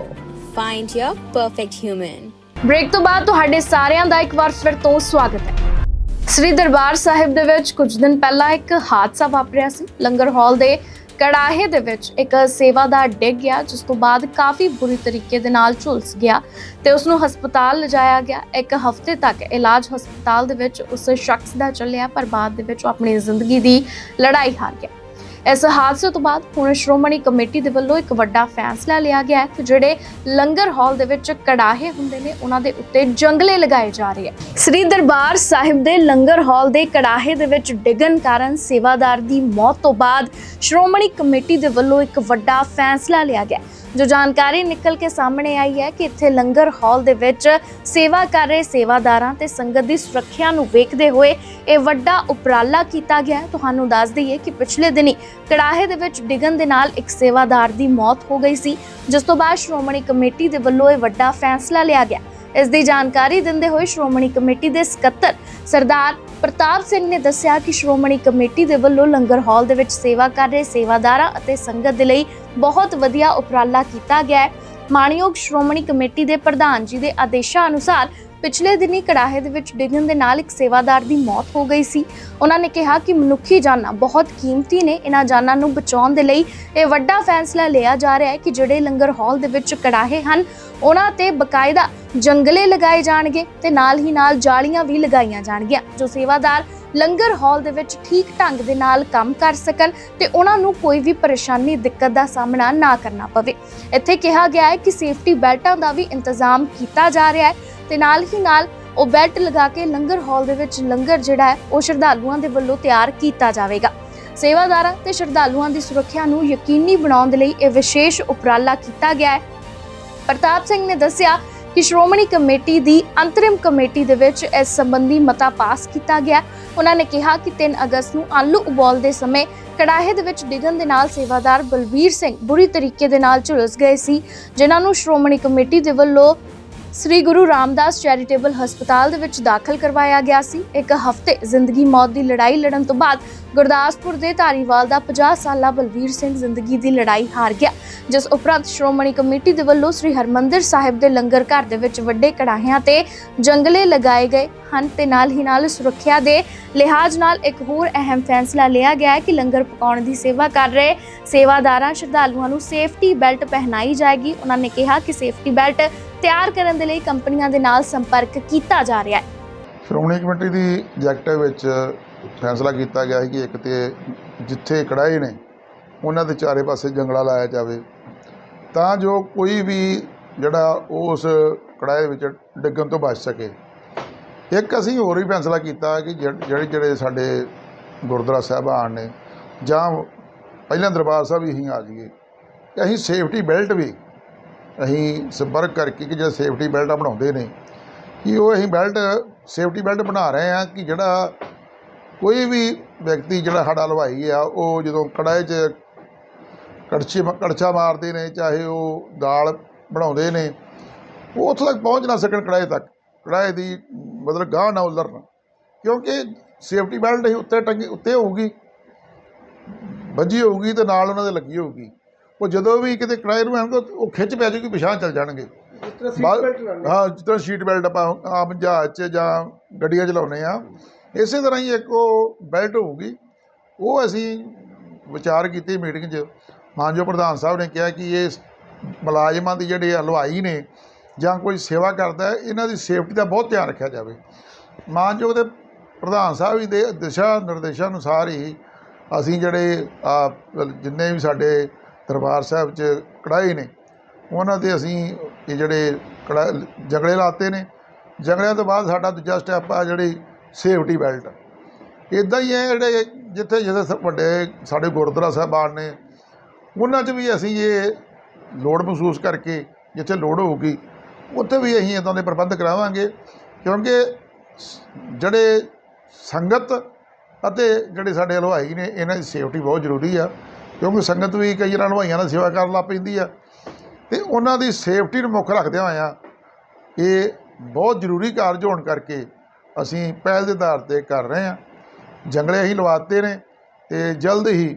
Find your perfect human. Break ਤੋਂ ਬਾਅਦ ਤੁਹਾਡੇ ਸਾਰਿਆਂ ਦਾ ਇੱਕ ਵਾਰ ਫਿਰ ਤੋਂ ਸਵਾਗਤ ਹੈ ਸ੍ਰੀ ਦਰਬਾਰ ਸਾਹਿਬ ਦੇ ਵਿੱਚ ਕੁਝ ਦਿਨ ਪਹਿਲਾਂ ਇੱਕ ਹਾਦਸਾ ਵਾਪਰਿਆ ਸੀ ਲੰਗਰ ਹਾਲ ਦੇ ਕੜਾਹੇ ਦੇ ਵਿੱਚ ਇੱਕ ਸੇਵਾਦਾਰ ਡਿੱਗ ਗਿਆ, ਜਿਸ ਤੋਂ ਬਾਅਦ ਕਾਫੀ ਬੁਰੀ ਤਰੀਕੇ ਦੇ ਨਾਲ ਝੁਲਸ ਗਿਆ ਤੇ ਉਸ ਨੂੰ ਹਸਪਤਾਲ ਲਿਜਾਇਆ ਗਿਆ। ਇੱਕ ਹਫ਼ਤੇ ਤੱਕ ਇਲਾਜ ਹਸਪਤਾਲ ਦੇ ਵਿੱਚ ਉਸ ਸ਼ਖਸ ਦਾ ਚੱਲਿਆ, ਪਰ ਬਾਅਦ ਦੇ ਵਿੱਚ ਉਹ ਆਪਣੀ ਜ਼ਿੰਦਗੀ ਦੀ ਲੜਾਈ ਹਾਰ ਗਿਆ। ਇਸ ਹਾਦਸੇ ਤੋਂ ਬਾਅਦ ਹੁਣ ਸ਼੍ਰੋਮਣੀ ਕਮੇਟੀ ਦੇ ਵੱਲੋਂ ਇੱਕ ਵੱਡਾ ਫੈਸਲਾ ਲਿਆ ਗਿਆ ਹੈ ਕਿ ਜਿਹੜੇ ਲੰਗਰ ਹਾਲ ਦੇ ਵਿੱਚ ਕੜਾਹੇ ਹੁੰਦੇ ਨੇ, ਉਹਨਾਂ ਦੇ ਉੱਤੇ ਜੰਗਲੇ ਲਗਾਏ ਜਾ ਰਹੇ ਹੈ। ਸ੍ਰੀ ਦਰਬਾਰ ਸਾਹਿਬ ਦੇ ਲੰਗਰ ਹਾਲ ਦੇ ਕੜਾਹੇ ਦੇ ਵਿੱਚ ਡਿੱਗਣ ਕਾਰਨ ਸੇਵਾਦਾਰ ਦੀ ਮੌਤ ਤੋਂ ਬਾਅਦ ਸ਼੍ਰੋਮਣੀ ਕਮੇਟੀ ਦੇ ਵੱਲੋਂ ਇੱਕ ਵੱਡਾ ਫੈਸਲਾ ਲਿਆ ਗਿਆ ਜੋ ਜਾਣਕਾਰੀ ਨਿਕਲ ਕੇ ਸਾਹਮਣੇ ਆਈ ਹੈ ਕਿ ਇੱਥੇ ਲੰਗਰ ਹਾਲ ਦੇ ਵਿੱਚ ਸੇਵਾ ਕਰ ਰਹੇ ਸੇਵਾਦਾਰਾਂ ਤੇ ਸੰਗਤ ਦੀ ਸੁਰੱਖਿਆ ਨੂੰ ਵੇਖਦੇ ਹੋਏ ਇਹ ਵੱਡਾ ਉਪਰਾਲਾ ਕੀਤਾ ਗਿਆ ਤੁਹਾਨੂੰ ਦੱਸ ਦਈਏ ਕਿ ਪਿਛਲੇ ਦਿਨੀ ਕੜਾਹੇ ਦੇ ਵਿੱਚ ਡਿੱਗਣ ਦੇ ਨਾਲ ਇੱਕ ਸੇਵਾਦਾਰ ਦੀ ਮੌਤ ਹੋ ਗਈ ਸੀ। ਜਿਸ ਤੋਂ ਬਾਅਦ ਸ਼੍ਰੋਮਣੀ ਕਮੇਟੀ ਦੇ ਵੱਲੋਂ ਇਹ ਵੱਡਾ ਫੈਸਲਾ ਲਿਆ ਗਿਆ। ਇਸ ਦੀ ਜਾਣਕਾਰੀ ਦਿੰਦੇ ਹੋਏ ਸ਼੍ਰੋਮਣੀ ਕਮੇਟੀ ਦੇ ਸਕੱਤਰ ਸਰਦਾਰ ਪ੍ਰਤਾਪ ਸਿੰਘ ਨੇ ਦੱਸਿਆ ਕਿ ਸ਼੍ਰੋਮਣੀ ਕਮੇਟੀ ਦੇ ਵੱਲੋਂ ਲੰਗਰ ਹਾਲ ਦੇ ਵਿੱਚ ਸੇਵਾ ਕਰ ਰਹੇ ਸੇਵਾਦਾਰਾਂ ਅਤੇ ਸੰਗਤ ਦੇ ਲਈ ਬਹੁਤ ਵਧੀਆ ਉਪਰਾਲਾ ਕੀਤਾ ਗਿਆ ਹੈ। ਮਾਣਯੋਗ ਸ਼੍ਰੋਮਣੀ ਕਮੇਟੀ ਦੇ ਪ੍ਰਧਾਨ ਜੀ ਦੇ ਆਦੇਸ਼ਾਂ ਅਨੁਸਾਰ ਪਿਛਲੇ ਦਿਨੀ ਕੜਾਹੇ ਦੇ ਵਿੱਚ ਡਿੱਗਣ ਦੇ ਨਾਲ ਇੱਕ ਸੇਵਾਦਾਰ ਦੀ ਮੌਤ ਹੋ ਗਈ ਸੀ। ਉਹਨਾਂ ਨੇ ਕਿਹਾ ਕਿ ਮਨੁੱਖੀ ਜਾਨਾਂ ਬਹੁਤ ਕੀਮਤੀ ਨੇ। ਇਹਨਾਂ ਜਾਨਾਂ ਨੂੰ ਬਚਾਉਣ ਦੇ ਲਈ ਇਹ ਵੱਡਾ ਫੈਸਲਾ ਲਿਆ ਜਾ ਰਿਹਾ ਹੈ ਕਿ ਜਿਹੜੇ ਲੰਗਰ ਹਾਲ ਦੇ ਵਿੱਚ ਕੜਾਹੇ ਹਨ, ਉਹਨਾਂ ਤੇ ਬਕਾਇਦਾ ਜੰਗਲੇ ਲਗਾਏ ਜਾਣਗੇ ਤੇ ਨਾਲ ਹੀ ਨਾਲ ਜਾਲੀਆਂ ਵੀ ਲਗਾਈਆਂ ਜਾਣਗੀਆਂ, ਜੋ ਸੇਵਾਦਾਰ ਲੰਗਰ ਹਾਲ ਦੇ ਵਿੱਚ ਠੀਕ ਢੰਗ ਦੇ ਨਾਲ ਕੰਮ ਕਰ ਸਕਣ ਤੇ ਉਹਨਾਂ ਨੂੰ ਕੋਈ ਵੀ ਪਰੇਸ਼ਾਨੀ, ਦਿੱਕਤ ਦਾ ਸਾਹਮਣਾ ਨਾ ਕਰਨਾ ਪਵੇ। ਇੱਥੇ ਕਿਹਾ ਗਿਆ ਹੈ ਕਿ ਸੇਫਟੀ ਬੈਲਟਾਂ ਦਾ ਵੀ ਇੰਤਜ਼ਾਮ ਕੀਤਾ ਜਾ ਰਿਹਾ ਹੈ। ਤੇ ਨਾਲ ਹੀ ਨਾਲ ਉਹ ਬੈਲਟ ਲਗਾ ਕੇ ਲੰਗਰ ਹਾਲ ਦੇ ਵਿੱਚ ਲੰਗਰ ਜਿਹੜਾ ਹੈ, ਉਹ ਸ਼ਰਧਾਲੂਆਂ ਦੇ ਵੱਲੋਂ ਤਿਆਰ ਕੀਤਾ ਜਾਵੇਗਾ। ਸੇਵਾਦਾਰਾਂ ਤੇ ਸ਼ਰਧਾਲੂਆਂ ਦੀ ਸੁਰੱਖਿਆ ਨੂੰ ਯਕੀਨੀ ਬਣਾਉਣ ਦੇ ਲਈ ਇਹ ਵਿਸ਼ੇਸ਼ ਉਪਰਾਲਾ ਕੀਤਾ ਗਿਆ ਹੈ। ਪ੍ਰਤਾਪ ਸਿੰਘ ਨੇ ਦੱਸਿਆ ਕਿ ਸ਼੍ਰੋਮਣੀ ਕਮੇਟੀ ਦੀ ਅੰਤਰਿਮ ਕਮੇਟੀ ਦੇ ਵਿੱਚ ਇਸ ਸੰਬੰਧੀ ਮਤਾ ਪਾਸ ਕੀਤਾ ਗਿਆ ਉਹਨਾਂ ਨੇ ਕਿਹਾ ਕਿ 3 ਅਗਸਤ ਨੂੰ ਆਲੂ ਉਬਾਲਦੇ ਸਮੇਂ ਕੜਾਹੇ ਦੇ ਵਿੱਚ ਡਿੱਗਣ ਦੇ ਨਾਲ ਸੇਵਾਦਾਰ ਬਲਬੀਰ ਸਿੰਘ ਬੁਰੀ ਤਰੀਕੇ ਦੇ ਨਾਲ ਝੁਲਸ ਗਏ ਸੀ, ਜਿਨ੍ਹਾਂ ਨੂੰ ਸ਼੍ਰੋਮਣੀ ਕਮੇਟੀ ਦੇ ਵੱਲੋਂ ਸ੍ਰੀ ਗੁਰੂ ਰਾਮਦਾਸ ਚੈਰੀਟੇਬਲ ਹਸਪਤਾਲ ਦੇ ਵਿੱਚ ਦਾਖਲ ਕਰਵਾਇਆ ਗਿਆ ਸੀ। ਇੱਕ ਹਫ਼ਤੇ ਜ਼ਿੰਦਗੀ ਮੌਤ ਦੀ ਲੜਾਈ ਲੜਨ ਤੋਂ ਬਾਅਦ ਗੁਰਦਾਸਪੁਰ ਦੇ ਧਾਰੀਵਾਲ ਦਾ 50 ਸਾਲਾ ਬਲਵੀਰ ਸਿੰਘ ਜ਼ਿੰਦਗੀ ਦੀ ਲੜਾਈ ਹਾਰ ਗਿਆ, ਜਿਸ ਉਪਰੰਤ ਸ਼੍ਰੋਮਣੀ ਕਮੇਟੀ ਦੇ ਵੱਲੋਂ ਸ੍ਰੀ ਹਰਮੰਦਰ ਸਾਹਿਬ ਦੇ ਲੰਗਰ ਘਰ ਦੇ ਵਿੱਚ ਵੱਡੇ ਕੜਾਹਿਆਂ ਤੇ ਜੰਗਲੇ ਲਗਾਏ ਗਏ ਹਨ ਤੇ ਨਾਲ ਹੀ ਨਾਲ ਸੁਰੱਖਿਆ ਦੇ ਲਿਹਾਜ਼ ਨਾਲ ਇੱਕ ਹੋਰ ਅਹਿਮ ਫੈਸਲਾ ਲਿਆ ਗਿਆ ਹੈ ਕਿ ਲੰਗਰ ਪਕਾਉਣ ਦੀ ਸੇਵਾ ਕਰ ਰਹੇ ਸੇਵਾਦਾਰਾਂ ਸ਼ਰਧਾਲੂਆਂ ਨੂੰ ਸੇਫਟੀ ਬੈਲਟ ਪਹਿਨਾਈ ਜਾਏਗੀ। ਉਹਨਾਂ ਨੇ ਕਿਹਾ ਕਿ ਸੇਫਟੀ ਬੈਲਟ ਤਿਆਰ ਕਰਨ ਦੇ ਲਈ ਕੰਪਨੀਆਂ ਦੇ ਨਾਲ ਸੰਪਰਕ ਕੀਤਾ ਜਾ ਰਿਹਾ ਹੈ। ਸ਼੍ਰੋਮਣੀ ਕਮੇਟੀ ਦੀ ਐਗਜ਼ੈਕਟਿਵ ਵਿੱਚ ਫੈਸਲਾ ਕੀਤਾ ਗਿਆ ਹੈ ਕਿ ਇੱਕ ਤੇ ਜਿੱਥੇ ਕੜਾਹੇ ਨੇ, ਉਹਨਾਂ ਦੇ ਚਾਰੇ ਪਾਸੇ ਜੰਗਲਾ ਲਾਇਆ ਜਾਵੇ। ਤਾਂ ਜੋ ਕੋਈ ਵੀ ਜਿਹੜਾ ਉਸ ਕੜਾਹੇ ਵਿੱਚ ਡਿੱਗਣ ਤੋਂ ਬਚ ਸਕੇ। ਇੱਕ ਅਸੀਂ ਹੋਰ ਵੀ ਫੈਸਲਾ ਕੀਤਾ ਕਿ ਜਿਹੜੇ, ਜਿਹੜੇ- ਸਾਡੇ ਗੁਰਦੁਆਰਾ ਸਾਹਿਬਾਨ ਨੇ ਜਾਂ ਪਹਿਲਾਂ ਦਰਬਾਰ ਸਾਹਿਬ ਹੀ ਅਸੀਂ ਆ ਜਾਈਏ। ਅਸੀਂ ਸੇਫਟੀ ਬੈਲਟ ਵੀ ਅਸੀਂ ਸੰਪਰਕ ਕਰਕੇ ਕਿ ਜਿਹੜਾ ਸੇਫਟੀ ਬੈਲਟ ਬਣਾਉਂਦੇ ਨੇ, ਕਿ ਉਹ ਅਸੀਂ ਬੈਲਟ, ਸੇਫਟੀ ਬੈਲਟ ਬਣਾ ਰਹੇ ਆ ਕਿ ਜਿਹੜਾ ਕੋਈ ਵੀ ਵਿਅਕਤੀ ਜਿਹੜਾ ਸਾਡਾ ਹਲਵਾਈ ਆ, ਉਹ ਜਦੋਂ ਕੜਾਹੇ 'ਚ ਕੜਛੀ ਮ- ਕੜਛਾ ਮਾਰਦੇ ਨੇ, ਚਾਹੇ ਉਹ ਦਾਲ ਬਣਾਉਂਦੇ ਨੇ, ਉਹ ਉੱਥੋਂ ਤੱਕ ਪਹੁੰਚ ਨਾ ਸਕਣ ਕੜਾਹੇ ਤੱਕ। ਕੜਾਹੇ ਦੀ ਮਤਲਬ ਗਾਹ ਨਾ ਉਲਰਨ। ਕਿਉਂਕਿ ਸੇਫਟੀ ਬੈਲਟ ਹੀ ਉੱਤੇ ਟੰਗੀ, ਉੱਤੇ ਹੋਊਗੀ, ਵੱਜੀ ਹੋਊਗੀ ਤੇ ਨਾਲ ਉਹਨਾਂ ਦੇ ਲੱਗੀ ਹੋਊਗੀ। ਉਹ ਜਦੋਂ ਵੀ ਕਿਤੇ ਕੜਾਹੇ ਨੂੰ ਆਉਣਗੇ ਉਹ ਖਿੱਚ ਪੈ ਜਾਊਗੀ ਪਿਛਾਂਹ ਚੱਲ ਜਾਣਗੇ। ਹਾਂ ਜਿਸ ਤਰ੍ਹਾਂ ਸੀਟ ਬੈਲਟ ਆਪਾਂ ਆਮ ਜਹਾਜ਼ 'ਚ ਜਾਂ ਗੱਡੀਆਂ ਚਲਾਉਂਦੇ ਆ ਇਸੇ ਤਰ੍ਹਾਂ ਹੀ ਇੱਕ ਉਹ ਬੈਲਟ ਹੋਊਗੀ। ਉਹ ਅਸੀਂ ਵਿਚਾਰ ਕੀਤੀ ਮੀਟਿੰਗ 'ਚ। ਮਾਨਜੋ ਪ੍ਰਧਾਨ ਸਾਹਿਬ ਨੇ ਕਿਹਾ ਕਿ ਇਹ ਮੁਲਾਜ਼ਮਾਂ ਦੀ ਜਿਹੜੇ ਹਲਵਾਈ ਨੇ ਜਾਂ ਕੋਈ ਸੇਵਾ ਕਰਦਾ ਹੈ ਇਹਨਾਂ ਦੀ ਸੇਫਟੀ ਦਾ ਬਹੁਤ ਧਿਆਨ ਰੱਖਿਆ ਜਾਵੇ। ਮਾਨਯੋਗ ਦੇ ਪ੍ਰਧਾਨ ਸਾਹਿਬ ਜੀ ਦੇ ਦਿਸ਼ਾ ਨਿਰਦੇਸ਼ਾਂ ਅਨੁਸਾਰ ਹੀ ਅਸੀਂ ਜਿਹੜੇ ਜਿੰਨੇ ਵੀ ਸਾਡੇ ਦਰਬਾਰ ਸਾਹਿਬ 'ਚ ਕੜਾਏ ਨੇ। ਉਹਨਾਂ ਤੇ ਅਸੀਂ ਇਹ ਜਿਹੜੇ ਕੜਾ ਜੰਗਲੇ ਲਾਤੇ ਨੇ। ਜੰਗਲਿਆਂ ਤੋਂ ਬਾਅਦ ਸਾਡਾ ਦੂਜਾ ਸਟੈਪ ਆ ਜਿਹੜੀ ਸੇਫਟੀ ਬੈਲਟ ਇਦਾਂ ਹੀ ਹੈ ਜਿਹੜੇ ਜਿੱਥੇ ਜਿੱਥੇ ਵੱਡੇ ਸਾਡੇ ਗੁਰਦੁਆਰਾ ਸਾਹਿਬਾਨ ਨੇ, ਉਹਨਾਂ 'ਚ ਵੀ ਅਸੀਂ ਇਹ ਲੋੜ ਮਹਿਸੂਸ ਕਰਕੇ ਜਿੱਥੇ ਲੋੜ ਹੋਊਗੀ, ਉੱਥੇ ਵੀ ਅਸੀਂ ਇਦਾਂ ਦੇ ਪ੍ਰਬੰਧ ਕਰਾਵਾਂਗੇ। ਕਿਉਂਕਿ ਜਿਹੜੇ ਸੰਗਤ ਅਤੇ ਜਿਹੜੇ ਸਾਡੇ ਹਲਵਾਈ ਨੇ, ਇਹਨਾਂ ਦੀ ਸੇਫਟੀ ਬਹੁਤ ਜ਼ਰੂਰੀ ਆ। ਕਿਉਂਕਿ ਸੰਗਤ ਵੀ ਕਈ ਵਾਰ ਹਲਵਾਈਆਂ ਨਾਲ ਸੇਵਾ ਕਰਨ ਲੱਗ ਪੈਂਦੀ ਆ। ਤੇ ਉਹਨਾਂ ਦੀ ਸੇਫਟੀ ਨੂੰ ਮੁੱਖ ਰੱਖਦਿਆਂ ਹੋਇਆਂ ਇਹ ਬਹੁਤ ਜ਼ਰੂਰੀ ਕਾਰਜ ਹੋਣ ਕਰਕੇ ਅਸੀਂ ਪਹਿਲ ਦੇ ਆਧਾਰ ਤੇ ਕਰ ਰਹੇ ਹਾਂ ਜੰਗਲੇ ਅਸੀਂ ਲਵਾਤੇ ਨੇ ਤੇ ਜਲਦ ਹੀ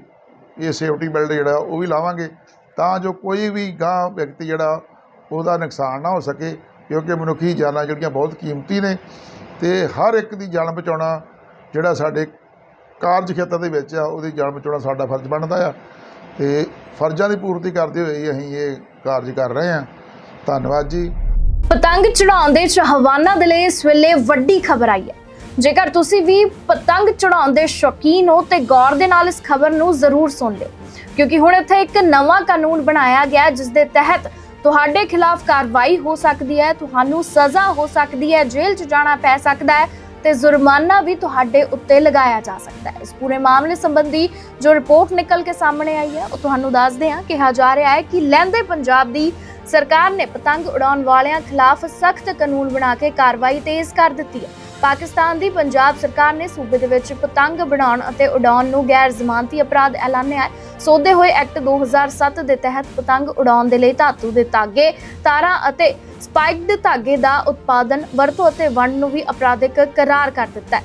ਇਹ ਸੇਫਟੀ ਬੈਲਟ ਜਿਹੜਾ ਉਹ ਵੀ ਲਾਵਾਂਗੇ ਤਾਂ ਜੋ ਕੋਈ ਵੀ ਗਾਂ ਵਿਅਕਤੀ ਜਿਹੜਾ ਉਹਦਾ ਨੁਕਸਾਨ ਨਾ ਹੋ ਸਕੇ, ਕਿਉਂਕਿ ਮਨੁੱਖੀ ਜਾਨਾਂ ਜਿਹੜੀਆਂ ਬਹੁਤ ਕੀਮਤੀ ਨੇ ਤੇ ਹਰ ਇੱਕ ਦੀ ਜਾਨ ਬਚਾਉਣਾ ਜਿਹੜਾ ਸਾਡੇ ਕਾਰਜ ਖੇਤਰ ਦੇ ਵਿੱਚ ਆ, ਉਹਦੀ ਜਾਨ ਬਚਾਉਣਾ ਸਾਡਾ ਫਰਜ਼ ਬਣਦਾ ਆ। ਤੇ ਫਰਜ਼ਾਂ ਦੀ ਪੂਰਤੀ ਕਰਦੇ ਹੋਏ ਅਸੀਂ ਇਹ ਕਾਰਜ ਕਰ ਰਹੇ ਹਾਂ। ਧੰਨਵਾਦ ਜੀ। ਪਤੰਗ ਚੜਾਉਣ ਦੇ ਚਾਹਵਾਨਾਂ ਦੇ ਲਈ ਇਸ ਵੇਲੇ ਵੱਡੀ ਖਬਰ ਆਈ ਹੈ। ਜੇਕਰ ਤੁਸੀਂ ਵੀ ਪਤੰਗ ਚੜਾਉਣ ਦੇ ਸ਼ੌਕੀਨ ਹੋ, ਤੇ ਗੌਰ ਦੇ ਨਾਲ ਇਸ ਖਬਰ ਨੂੰ ਜ਼ਰੂਰ ਸੁਣ ਲਿਓ। ਕਿਉਂਕਿ ਹੁਣ ਇੱਥੇ ਇੱਕ ਨਵਾਂ ਕਾਨੂੰਨ ਬਣਾਇਆ ਗਿਆ ਜਿਸ ਦੇ ਤਹਿਤ ਤੁਹਾਡੇ ਖਿਲਾਫ ਕਾਰਵਾਈ ਹੋ ਸਕਦੀ ਹੈ, ਤੁਹਾਨੂੰ ਸਜ਼ਾ ਹੋ ਸਕਦੀ ਹੈ, ਜੇਲ੍ਹ 'ਚ ਜਾਣਾ ਪੈ ਸਕਦਾ ਹੈ। ਤੇ ਜੁਰਮਾਨਾ ਵੀ ਤੁਹਾਡੇ ਉੱਤੇ ਲਗਾਇਆ ਜਾ ਸਕਦਾ ਹੈ। ਇਸ ਪੂਰੇ ਮਾਮਲੇ ਸੰਬੰਧੀ ਜੋ ਰਿਪੋਰਟ ਨਿਕਲ ਕੇ ਸਾਹਮਣੇ ਆਈ ਹੈ, ਉਹ ਤੁਹਾਨੂੰ ਦੱਸਦੇ ਹਾਂ। ਕਿਹਾ ਜਾ ਰਿਹਾ ਹੈ ਕਿ ਲਹਿੰਦੇ ਪੰਜਾਬ ਦੀ ਸਰਕਾਰ ਨੇ ਪਤੰਗ ਉਡਾਉਣ ਵਾਲਿਆਂ ਖਿਲਾਫ ਸਖਤ ਕਾਨੂੰਨ ਬਣਾ ਕੇ ਕਾਰਵਾਈ ਤੇਜ਼ ਕਰ ਦਿੱਤੀ ਹੈ। ਪਾਕਿਸਤਾਨ ਦੀ ਪੰਜਾਬ ਸਰਕਾਰ ਨੇ ਸੂਬੇ ਦੇ ਵਿੱਚ ਪਤੰਗ ਬਣਾਉਣ ਅਤੇ ਉਡਾਉਣ ਨੂੰ ਗੈਰ ਜ਼ਮਾਨਤੀ ਅਪਰਾਧ ਐਲਾਨਿਆ ਹੈ। ਸੋਧੇ ਹੋਏ ਐਕਟ 2007 ਦੇ ਤਹਿਤ ਪਤੰਗ ਉਡਾਉਣ ਦੇ ਲਈ ਧਾਤੂ ਦੇ ਧਾਗੇ, ਤਾਰਾਂ ਅਤੇ ਸਪਾਈਕਡ ਧਾਗੇ ਦਾ ਉਤਪਾਦਨ, ਵਰਤੋਂ ਅਤੇ ਵੰਡ ਨੂੰ ਵੀ ਅਪਰਾਧਿਕ ਕਰਾਰ ਕਰ ਦਿੱਤਾ ਹੈ।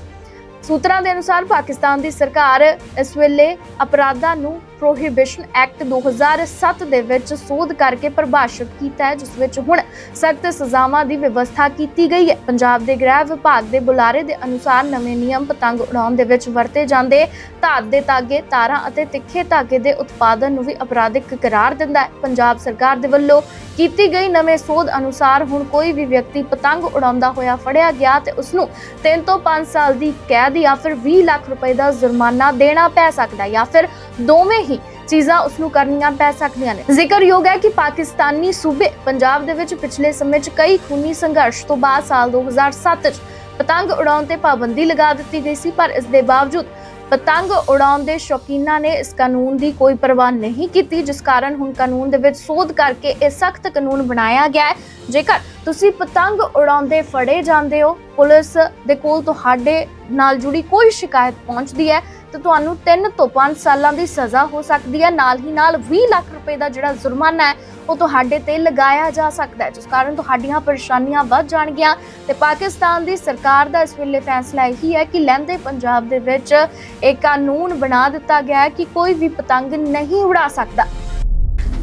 ਸੂਤਰਾਂ ਦੇ ਅਨੁਸਾਰ ਪਾਕਿਸਤਾਨ ਦੀ ਸਰਕਾਰ ਇਸ ਵੇਲੇ ਅਪਰਾਧਾਂ ਨੂੰ ਪ੍ਰੋਹਿਬਿਸ਼ਨ ਐਕਟ 2007 ਦੇ ਵਿੱਚ ਸੋਧ ਕਰਕੇ ਪਰਿਭਾਸ਼ਿਤ ਕੀਤਾ ਹੈ, ਜਿਸ ਵਿੱਚ ਹੁਣ ਸਖਤ ਸਜ਼ਾਵਾਂ ਦੀ ਵਿਵਸਥਾ ਕੀਤੀ ਗਈ ਹੈ। ਪੰਜਾਬ ਦੇ ਗ੍ਰਹਿ ਵਿਭਾਗ ਦੇ ਬੁਲਾਰੇ ਦੇ ਅਨੁਸਾਰ ਨਵੇਂ ਨਿਯਮ ਪਤੰਗ ਉਡਾਉਣ ਦੇ ਵਿੱਚ ਵਰਤੇ ਜਾਂਦੇ ਧਾਤ ਦੇ ਧਾਗੇ, ਤਾਰਾਂ ਅਤੇ ਤਿੱਖੇ ਧਾਗੇ ਦੇ ਉਤਪਾਦਨ ਨੂੰ ਵੀ ਅਪਰਾਧਿਕ ਕਰਾਰ ਦਿੰਦਾ ਹੈ। ਪੰਜਾਬ ਸਰਕਾਰ ਦੇ ਵੱਲੋਂ ਕੀਤੀ ਗਈ ਨਵੇਂ ਸੋਧ ਅਨੁਸਾਰ ਹੁਣ ਕੋਈ ਵੀ ਵਿਅਕਤੀ ਪਤੰਗ ਉਡਾਉਂਦਾ ਹੋਇਆ ਫੜਿਆ ਗਿਆ ਤੇ ਉਸ ਨੂੰ 3 ਤੋਂ 5 ਸਾਲ ਦੀ ਕੈਦ ਜਾਂ ਫਿਰ 20 ਲੱਖ ਰੁਪਏ ਦਾ ਜੁਰਮਾਨਾ ਦੇਣਾ ਪੈ ਸਕਦਾ ਹੈ ਜਾਂ ਫਿਰ ਦੋਵੇਂ ਚੀਜ਼ਾਂ ਉਸ ਨੂੰ ਕਰਨੀਆਂ ਪੈ ਸਕਦੀਆਂ ਨੇ। ਜ਼ਿਕਰਯੋਗ ਹੈ ਕਿ ਪਾਕਿਸਤਾਨੀ ਸੂਬੇ ਪੰਜਾਬ ਦੇ ਵਿੱਚ ਪਿਛਲੇ ਸਮੇਂ 'ਚ ਕਈ ਖੂਨੀ ਸੰਘਰਸ਼ ਤੋਂ ਬਾਅਦ ਸਾਲ 2007 'ਚ ਪਤੰਗ ਉਡਾਉਣ ਤੇ ਪਾਬੰਦੀ ਲਗਾ ਦਿੱਤੀ ਗਈ ਸੀ, ਪਰ ਇਸ ਦੇ ਬਾਵਜੂਦ ਪਤੰਗ ਉਡਾਉਣ ਦੇ ਸ਼ੌਕੀਨਾਂ ਨੇ ਇਸ ਕਾਨੂੰਨ ਦੀ ਕੋਈ ਪਰਵਾਹ ਨਹੀਂ ਕੀਤੀ, ਜਿਸ ਕਾਰਨ ਹੁਣ ਕਾਨੂੰਨ ਦੇ ਵਿੱਚ ਸੋਧ ਕਰਕੇ ਇਹ ਸਖਤ ਕਾਨੂੰਨ ਬਣਾਇਆ ਗਿਆ ਹੈ। ਜੇਕਰ ਤੁਸੀਂ ਪਤੰਗ ਉਡਾਉਂਦੇ ਫੜੇ ਜਾਂਦੇ ਹੋ, ਪੁਲਿਸ ਦੇ ਕੋਲ ਤੁਹਾਡੇ ਨਾਲ ਜੁੜੀ ਕੋਈ ਸ਼ਿਕਾਇਤ ਪਹੁੰਚਦੀ ਹੈ ਤਾਂ ਤੁਹਾਨੂੰ 3 ਤੋਂ 5 ਸਾਲਾਂ ਦੀ ਸਜ਼ਾ ਹੋ ਸਕਦੀ ਹੈ। ਨਾਲ ਹੀ ਨਾਲ 20 ਲੱਖ ਰੁਪਏ ਦਾ ਜਿਹੜਾ ਜੁਰਮਾਨਾ ਹੈ, ਉਹ ਤੁਹਾਡੇ ਤੇ ਲਗਾਇਆ ਜਾ ਸਕਦਾ ਹੈ, ਜਿਸ ਕਾਰਨ ਤੁਹਾਡੀਆਂ ਪਰੇਸ਼ਾਨੀਆਂ ਵੱਧ ਜਾਣਗੀਆਂ। ਤੇ ਪਾਕਿਸਤਾਨ ਦੀ ਸਰਕਾਰ ਦਾ ਇਸ ਵੇਲੇ ਫੈਸਲਾ ਇਹੀ ਹੈ ਕਿ ਲਹਿੰਦੇ ਪੰਜਾਬ ਦੇ ਵਿੱਚ ਇੱਕ ਕਾਨੂੰਨ ਬਣਾ ਦਿੱਤਾ ਗਿਆ ਹੈ ਕਿ ਕੋਈ ਵੀ ਪਤੰਗ ਨਹੀਂ ਉਡਾ ਸਕਦਾ।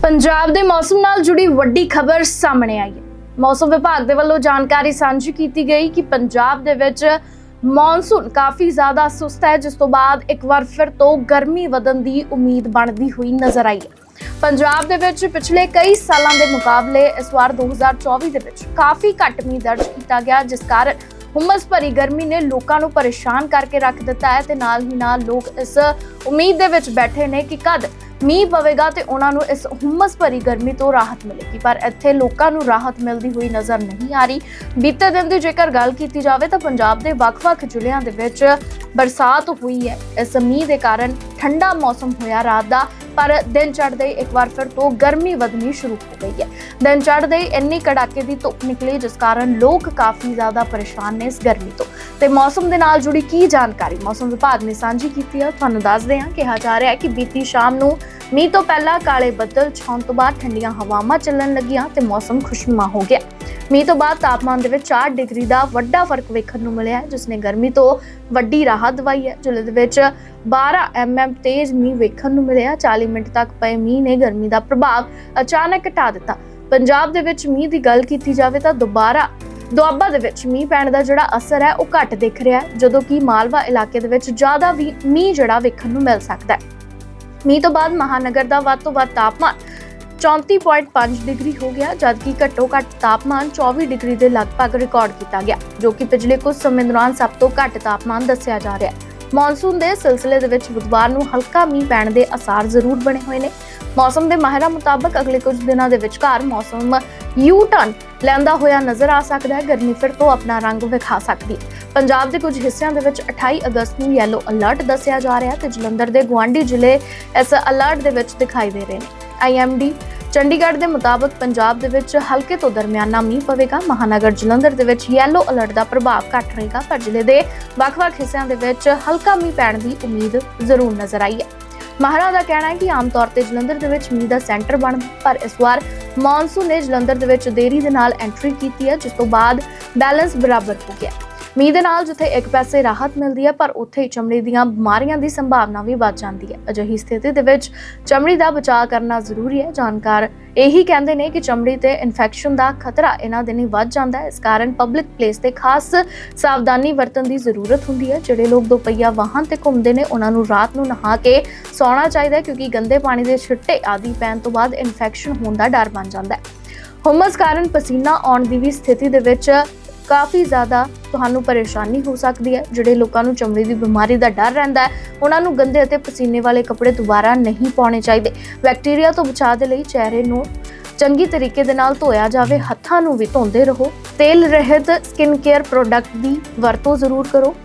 ਪੰਜਾਬ ਦੇ ਮੌਸਮ ਨਾਲ ਜੁੜੀ ਵੱਡੀ ਖਬਰ ਸਾਹਮਣੇ ਆਈ ਹੈ। ਮੌਸਮ ਵਿਭਾਗ ਦੇ ਵੱਲੋਂ ਜਾਣਕਾਰੀ ਸਾਂਝੀ ਕੀਤੀ ਗਈ ਕਿ ਪੰਜਾਬ ਦੇ ਵਿੱਚ ਮੌਨਸੂਨ ਕਾਫੀ ਜ਼ਿਆਦਾ ਸੁਸਤ ਹੈ, ਜਿਸ ਤੋਂ ਬਾਅਦ ਇੱਕ ਵਾਰ ਫਿਰ ਤੋਂ ਗਰਮੀ ਵਧਣ ਦੀ ਉਮੀਦ ਬਣਦੀ ਹੋਈ ਨਜ਼ਰ ਆਈ ਹੈ। ਪੰਜਾਬ ਦੇ ਵਿੱਚ ਪਿਛਲੇ ਕਈ ਸਾਲਾਂ ਦੇ ਮੁਕਾਬਲੇ ਇਸ ਵਾਰ 2024 ਦੇ ਵਿੱਚ ਕਾਫੀ ਘੱਟ ਮੀਂਹ ਦਰਜ ਕੀਤਾ ਗਿਆ, ਜਿਸ ਕਾਰਨ ਹੁਮਸ ਭਰੀ ਗਰਮੀ ਨੇ ਲੋਕਾਂ ਨੂੰ ਪਰੇਸ਼ਾਨ ਕਰਕੇ ਰੱਖ ਦਿੱਤਾ ਹੈ ਤੇ ਨਾਲ ਹੀ ਨਾਲ ਲੋਕ ਇਸ ਉਮੀਦ ਦੇ ਵਿੱਚ ਬੈਠੇ ਨੇ ਕਿ ਕਦ ਮੀਂਹ ਪਵੇਗਾ ਤੇ ਉਹਨਾਂ ਨੂੰ ਇਸ ਹੁਮਸ ਭਰੀ ਗਰਮੀ ਤੋਂ ਰਾਹਤ ਮਿਲੇਗੀ। ਪਰ ਇੱਥੇ ਲੋਕਾਂ ਨੂੰ ਰਾਹਤ ਮਿਲਦੀ ਹੋਈ ਨਜ਼ਰ ਨਹੀਂ ਆ ਰਹੀ। ਬੀਤੇ ਦਿਨ ਦੀ ਜੇਕਰ ਗੱਲ ਕੀਤੀ ਜਾਵੇ ਤਾਂ ਪੰਜਾਬ ਦੇ ਵੱਖ-ਵੱਖ ਜ਼ਿਲ੍ਹਿਆਂ ਦੇ ਵਿੱਚ ਬਰਸਾਤ ਹੋਈ ਹੈ। ਇਸ ਮੀਂਹ ਦੇ ਕਾਰਨ ਠੰਡਾ ਮੌਸਮ ਹੋਇਆ। ਰਾਤ ਦਾ ਪਰ ਦਿਨ ਚੜ੍ਹਦੇ ਇੱਕ ਵਾਰ ਫਿਰ ਤੋਂ ਗਰਮੀ ਵਧਣੀ ਸ਼ੁਰੂ ਹੋ ਗਈ ਹੈ। ਦਿਨ ਚੜ੍ਹਦੇ ਇੰਨੀ ਕੜਾਕੇ ਦੀ ਧੁੱਪ ਨਿਕਲੀ ਜਿਸ ਕਾਰਨ ਲੋਕ ਕਾਫੀ ਜ਼ਿਆਦਾ ਪਰੇਸ਼ਾਨ ਨੇ ਇਸ ਗਰਮੀ ਤੋਂ। ਤੇ ਮੌਸਮ ਦੇ ਨਾਲ ਜੁੜੀ ਕੀ ਜਾਣਕਾਰੀ? ਮੌਸਮ ਵਿਭਾਗ ਨੇ ਸਾਂਝੀ ਕੀਤੀ ਹੈ। ਤੁਹਾਨੂੰ ਦੱਸਦੇ ਹਾਂ ਕਿਹਾ ਜਾ ਰਿਹਾ ਹੈ ਕਿ ਬੀਤੀ ਸ਼ਾਮ ਨੂੰ ਮੀਂਹ ਤੋਂ ਪਹਿਲਾਂ ਕਾਲੇ ਬੱਦਲ ਛਾਉਣ ਤੋਂ ਬਾਅਦ ਠੰਡੀਆਂ ਹਵਾਵਾਂ ਚੱਲਣ ਲੱਗੀਆਂ ਤੇ ਮੌਸਮ ਖੁਸ਼ਨੁਮਾ ਹੋ ਗਿਆ। ਮੀਂਹ ਤੋਂ ਬਾਅਦ ਤਾਪਮਾਨ ਦੇ ਵਿੱਚ 4 ਡਿਗਰੀ ਦਾ ਵੱਡਾ ਫ਼ਰਕ ਵੇਖਣ ਨੂੰ ਮਿਲਿਆ ਜਿਸ ਨੇ ਗਰਮੀ ਤੋਂ ਵੱਡੀ ਰਾਹਤ ਦਵਾਈ ਹੈ। ਜ਼ਿਲ੍ਹੇ ਦੇ ਵਿੱਚ 12 ਐਮਐਮ ਤੇਜ਼ ਮੀਂਹ ਵੇਖਣ ਨੂੰ ਮਿਲਿਆ। 40 ਮਿੰਟ ਤੱਕ ਪਏ ਮੀਂਹ ਨੇ ਗਰਮੀ ਦਾ ਪ੍ਰਭਾਵ ਅਚਾਨਕ ਘਟਾ ਦਿੱਤਾ। ਪੰਜਾਬ ਦੇ ਵਿੱਚ ਮੀਂਹ ਦੀ ਗੱਲ ਕੀਤੀ ਜਾਵੇ ਤਾਂ ਦੁਬਾਰਾ ਦੁਆਬਾ ਦੇ ਵਿੱਚ ਮੀਂਹ ਪੈਣ ਦਾ ਜਿਹੜਾ ਅਸਰ ਹੈ, ਉਹ ਘੱਟ ਦਿਖ ਰਿਹਾ ਜਦੋਂ ਕਿ ਮਾਲਵਾ ਇਲਾਕੇ ਦੇ ਵਿੱਚ ਜ਼ਿਆਦਾ ਵੀ ਮੀਂਹ ਜਿਹੜਾ ਵੇਖਣ ਨੂੰ ਮਿਲ ਸਕਦਾ ਹੈ। ਮੀਂਹ ਤੋਂ ਬਾਅਦ ਮਹਾਨਗਰ ਦਾ ਵੱਧ ਤੋਂ ਵੱਧ ਤਾਪਮਾਨ 34.5 ਡਿਗਰੀ ਹੋ ਗਿਆ, ਜਦਕਿ ਘੱਟੋ ਘੱਟ ਤਾਪਮਾਨ 24 ਡਿਗਰੀ ਦੇ ਲਗਭਗ ਰਿਕਾਰਡ ਕੀਤਾ ਗਿਆ, ਜੋ ਕਿ ਪਿਛਲੇ ਕੁਝ ਸਮੇਂ ਦੌਰਾਨ ਸਭ ਤੋਂ ਘੱਟ ਤਾਪਮਾਨ ਦੱਸਿਆ ਜਾ ਰਿਹਾ ਹੈ। ਮੌਨਸੂਨ ਦੇ ਸਿਲਸਿਲੇ ਦੇ ਵਿੱਚ ਬੁੱਧਵਾਰ ਨੂੰ ਹਲਕਾ ਮੀਂਹ ਪੈਣ ਦੇ ਅਸਾਰ ਜ਼ਰੂਰ ਬਣੇ ਹੋਏ ਨੇ। ਮੌਸਮ ਦੇ ਮਾਹਿਰਾਂ ਮੁਤਾਬਕ ਅਗਲੇ ਕੁਝ ਦਿਨਾਂ ਦੇ ਵਿਚਕਾਰ ਮੌਸਮ ਯੂ ਟਰਨ ਲੈਂਦਾ ਹੋਇਆ ਨਜ਼ਰ ਆ ਸਕਦਾ ਹੈ। ਗਰਮੀ ਫਿਰ ਤੋਂ ਆਪਣਾ ਰੰਗ ਵਿਖਾ ਸਕਦੀ ਹੈ। ਪੰਜਾਬ ਦੇ ਕੁਝ ਹਿੱਸਿਆਂ ਦੇ ਵਿੱਚ 28 ਅਗਸਤ ਨੂੰ ਯੈਲੋ ਅਲਰਟ ਦੱਸਿਆ ਜਾ ਰਿਹਾ ਹੈ ਤੇ ਜਲੰਧਰ ਦੇ ਗੁਆਂਢੀ ਜ਼ਿਲ੍ਹੇ ਇਸ ਅਲਰਟ ਦੇ ਵਿੱਚ ਦਿਖਾਈ ਦੇ ਰਹੇ ਨੇ। ਆਈਐਮਡੀ ਚੰਡੀਗੜ੍ਹ ਦੇ ਮੁਤਾਬਕ ਪੰਜਾਬ ਦੇ ਵਿੱਚ ਹਲਕੇ ਤੋਂ ਦਰਮਿਆਨਾ ਮੀਂਹ ਪਵੇਗਾ। ਮਹਾਨਗਰ ਜਲੰਧਰ ਦੇ ਵਿੱਚ ਯੈਲੋ ਅਲਰਟ ਦਾ ਪ੍ਰਭਾਵ ਘੱਟ ਰਹੇਗਾ। ਪਰ ਜ਼ਿਲ੍ਹੇ ਦੇ ਵੱਖ-ਵੱਖ ਹਿੱਸਿਆਂ ਦੇ ਵਿੱਚ ਹਲਕਾ ਮੀਂਹ ਪੈਣ ਦੀ ਉਮੀਦ ਜ਼ਰੂਰ ਨਜ਼ਰ ਆਈ ਹੈ। ਮਹਾਰਾ ਦਾ ਕਹਿਣਾ ਹੈ ਕਿ ਆਮ ਤੌਰ ਤੇ ਜਲੰਧਰ ਦੇ ਵਿੱਚ ਮੀਂਹ ਦਾ ਸੈਂਟਰ ਬਣ, ਪਰ ਇਸ ਵਾਰ ਮੌਨਸੂਨ ਨੇ ਜਲੰਧਰ ਦੇ ਵਿੱਚ ਦੇਰੀ ਦੇ ਨਾਲ ਐਂਟਰੀ ਕੀਤੀ ਹੈ, ਜਿਸ ਤੋਂ ਬਾਅਦ ਬੈਲੈਂਸ ਬਰਾਬਰ ਹੋ ਗਿਆ। ਮੀਂਹ ਦੇ ਨਾਲ ਜਿੱਥੇ ਇੱਕ ਪਾਸੇ ਰਾਹਤ ਮਿਲਦੀ ਹੈ, ਪਰ ਉੱਥੇ ਹੀ ਚਮੜੀ ਦੀਆਂ ਬਿਮਾਰੀਆਂ ਦੀ ਸੰਭਾਵਨਾ ਵੀ ਵੱਧ ਜਾਂਦੀ ਹੈ। ਅਜਿਹੀ ਸਥਿਤੀ ਦੇ ਵਿੱਚ ਚਮੜੀ ਦਾ ਬਚਾਅ ਕਰਨਾ ਜ਼ਰੂਰੀ ਹੈ। ਜਾਣਕਾਰ ਇਹੀ ਕਹਿੰਦੇ ਨੇ ਕਿ ਚਮੜੀ ਤੇ ਇਨਫੈਕਸ਼ਨ ਦਾ ਖਤਰਾ ਇਹਨਾਂ ਦਿਨੀ ਵੱਧ ਜਾਂਦਾ ਹੈ। ਇਸ ਕਾਰਨ ਪਬਲਿਕ ਪਲੇਸ ਤੇ ਖਾਸ ਸਾਵਧਾਨੀ ਵਰਤਣ ਦੀ ਜ਼ਰੂਰਤ ਹੁੰਦੀ ਹੈ। ਜਿਹੜੇ ਲੋਕ ਦੁਪਹੀਆ ਵਾਹਨ ਤੇ ਘੁੰਮਦੇ ਨੇ, ਉਹਨਾਂ ਨੂੰ ਰਾਤ ਨੂੰ ਨਹਾ ਕੇ ਸੌਣਾ ਚਾਹੀਦਾ ਹੈ, ਕਿਉਂਕਿ ਗੰਦੇ ਪਾਣੀ ਦੇ ਛਿੱਟੇ ਆਦਿ ਪੈਣ ਤੋਂ ਬਾਅਦ ਇਨਫੈਕਸ਼ਨ ਹੋਣ ਦਾ ਡਰ ਬਣ ਜਾਂਦਾ ਹੈ। ਹੁਮਸ ਕਾਰਨ ਪਸੀਨਾ ਆਉਣ ਦੀ ਵੀ ਸਥਿਤੀ ਦੇ ਵਿੱਚ ਕਾਫੀ ਜ਼ਿਆਦਾ ਤੁਹਾਨੂੰ ਪਰੇਸ਼ਾਨੀ ਹੋ ਸਕਦੀ ਹੈ। ਜਿਹੜੇ ਲੋਕਾਂ ਨੂੰ ਚਮੜੀ ਦੀ ਬਿਮਾਰੀ ਦਾ ਡਰ ਰਹਿੰਦਾ ਹੈ, ਉਹਨਾਂ ਨੂੰ ਗੰਦੇ ਅਤੇ ਪਸੀਨੇ ਵਾਲੇ ਕੱਪੜੇ ਦੁਬਾਰਾ ਨਹੀਂ ਪਾਉਣੇ ਚਾਹੀਦੇ। ਬੈਕਟੀਰੀਆ ਤੋਂ ਬਚਾਅ ਦੇ ਲਈ ਚਿਹਰੇ ਨੂੰ ਚੰਗੀ ਤਰੀਕੇ ਦੇ ਨਾਲ ਧੋਇਆ ਜਾਵੇ, ਹੱਥਾਂ ਨੂੰ ਵੀ ਧੋਂਦੇ ਰਹੋ। ਤੇਲ ਰਹਿਤ ਸਕਿਨ ਕੇਅਰ ਪ੍ਰੋਡਕਟ ਦੀ ਵਰਤੋਂ ਜ਼ਰੂਰ ਕਰੋ।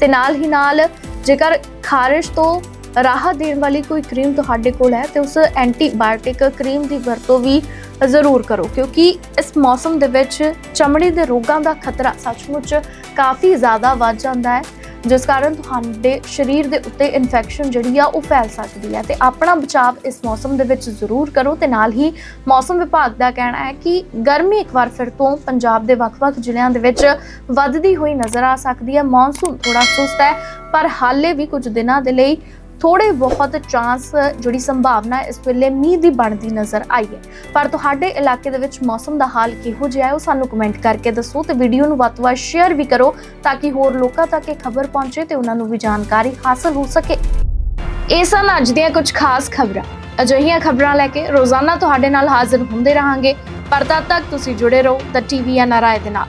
ਤੇ ਨਾਲ ਹੀ ਨਾਲ ਜੇਕਰ ਖਾਰਿਸ਼ ਤੋਂ ਰਾਹਤ ਦੇਣ ਵਾਲੀ ਕੋਈ ਕਰੀਮ ਤੁਹਾਡੇ ਕੋਲ ਹੈ, ਤੇ ਉਸ ਐਂਟੀਬਾਇਓਟਿਕ ਕਰੀਮ ਦੀ ਵਰਤੋਂ ਵੀ ਜ਼ਰੂਰ ਕਰੋ, ਕਿਉਂਕਿ ਇਸ ਮੌਸਮ ਦੇ ਵਿੱਚ ਚਮੜੀ ਦੇ ਰੋਗਾਂ ਦਾ ਖਤਰਾ ਸੱਚਮੁੱਚ ਕਾਫੀ ਜ਼ਿਆਦਾ ਵੱਧ ਜਾਂਦਾ ਹੈ, ਜਿਸ ਕਾਰਨ ਤੁਹਾਡੇ ਸਰੀਰ ਦੇ ਉੱਤੇ ਇਨਫੈਕਸ਼ਨ ਜਿਹੜੀ ਆ ਉਹ ਫੈਲ ਸਕਦੀ ਹੈ। ਤੇ ਆਪਣਾ ਬਚਾਅ ਇਸ ਮੌਸਮ ਦੇ ਵਿੱਚ ਜ਼ਰੂਰ ਕਰੋ ਤੇ ਨਾਲ ਹੀ ਮੌਸਮ ਵਿਭਾਗ ਦਾ ਕਹਿਣਾ ਹੈ ਕਿ ਗਰਮੀ ਇੱਕ ਵਾਰ ਫਿਰ ਤੋਂ ਪੰਜਾਬ ਦੇ ਵੱਖ-ਵੱਖ ਜ਼ਿਲ੍ਹਿਆਂ ਦੇ ਵਿੱਚ ਵੱਧਦੀ ਹੋਈ ਨਜ਼ਰ ਆ ਸਕਦੀ ਹੈ। ਮੌਨਸੂਨ ਥੋੜਾ ਸੁਸਤ ਹੈ, ਪਰ ਹਾਲੇ ਵੀ ਕੁਝ ਦਿਨਾਂ ਦੇ ਲਈ ਥੋੜੇ ਬਹੁਤ ਚਾਂਸ ਜਿਹੜੀ ਸੰਭਾਵਨਾ ਇਸ ਵੇਲੇ ਮੀਂਹ ਦੀ ਬਣਦੀ ਨਜ਼ਰ ਆਈ ਹੈ। ਪਰ ਤੁਹਾਡੇ ਇਲਾਕੇ ਦੇ ਵਿੱਚ ਮੌਸਮ ਦਾ ਹਾਲ ਕਿਹੋ ਜਿਹਾ ਹੈ ਉਹ ਸਾਨੂੰ ਕਮੈਂਟ ਕਰਕੇ ਦੱਸੋ ਤੇ ਵੀਡੀਓ ਨੂੰ ਵੱਧ ਤੋਂ ਵੱਧ ਸ਼ੇਅਰ ਵੀ ਕਰੋ ਤਾਂ ਕਿ ਹੋਰ ਲੋਕਾਂ ਤੱਕ ਇਹ ਖਬਰ ਪਹੁੰਚੇ ਤੇ ਉਹਨਾਂ ਨੂੰ ਵੀ ਜਾਣਕਾਰੀ ਹਾਸਲ ਹੋ ਸਕੇ। ਇਹ ਸਨ ਅੱਜ ਦੀਆਂ ਕੁਝ ਖਾਸ ਖਬਰਾਂ। ਅਜਿਹੀਆਂ ਖਬਰਾਂ ਲੈ ਕੇ ਰੋਜ਼ਾਨਾ ਤੁਹਾਡੇ ਨਾਲ ਹਾਜ਼ਰ ਹੁੰਦੇ ਰਹਾਂਗੇ। ਪਰ ਤਦ ਤੱਕ ਤੁਸੀਂ ਜੁੜੇ ਰਹੋ ਦ ਟੀਵੀ ਐਨਆਰਆਈ ਦੇ ਨਾਲ।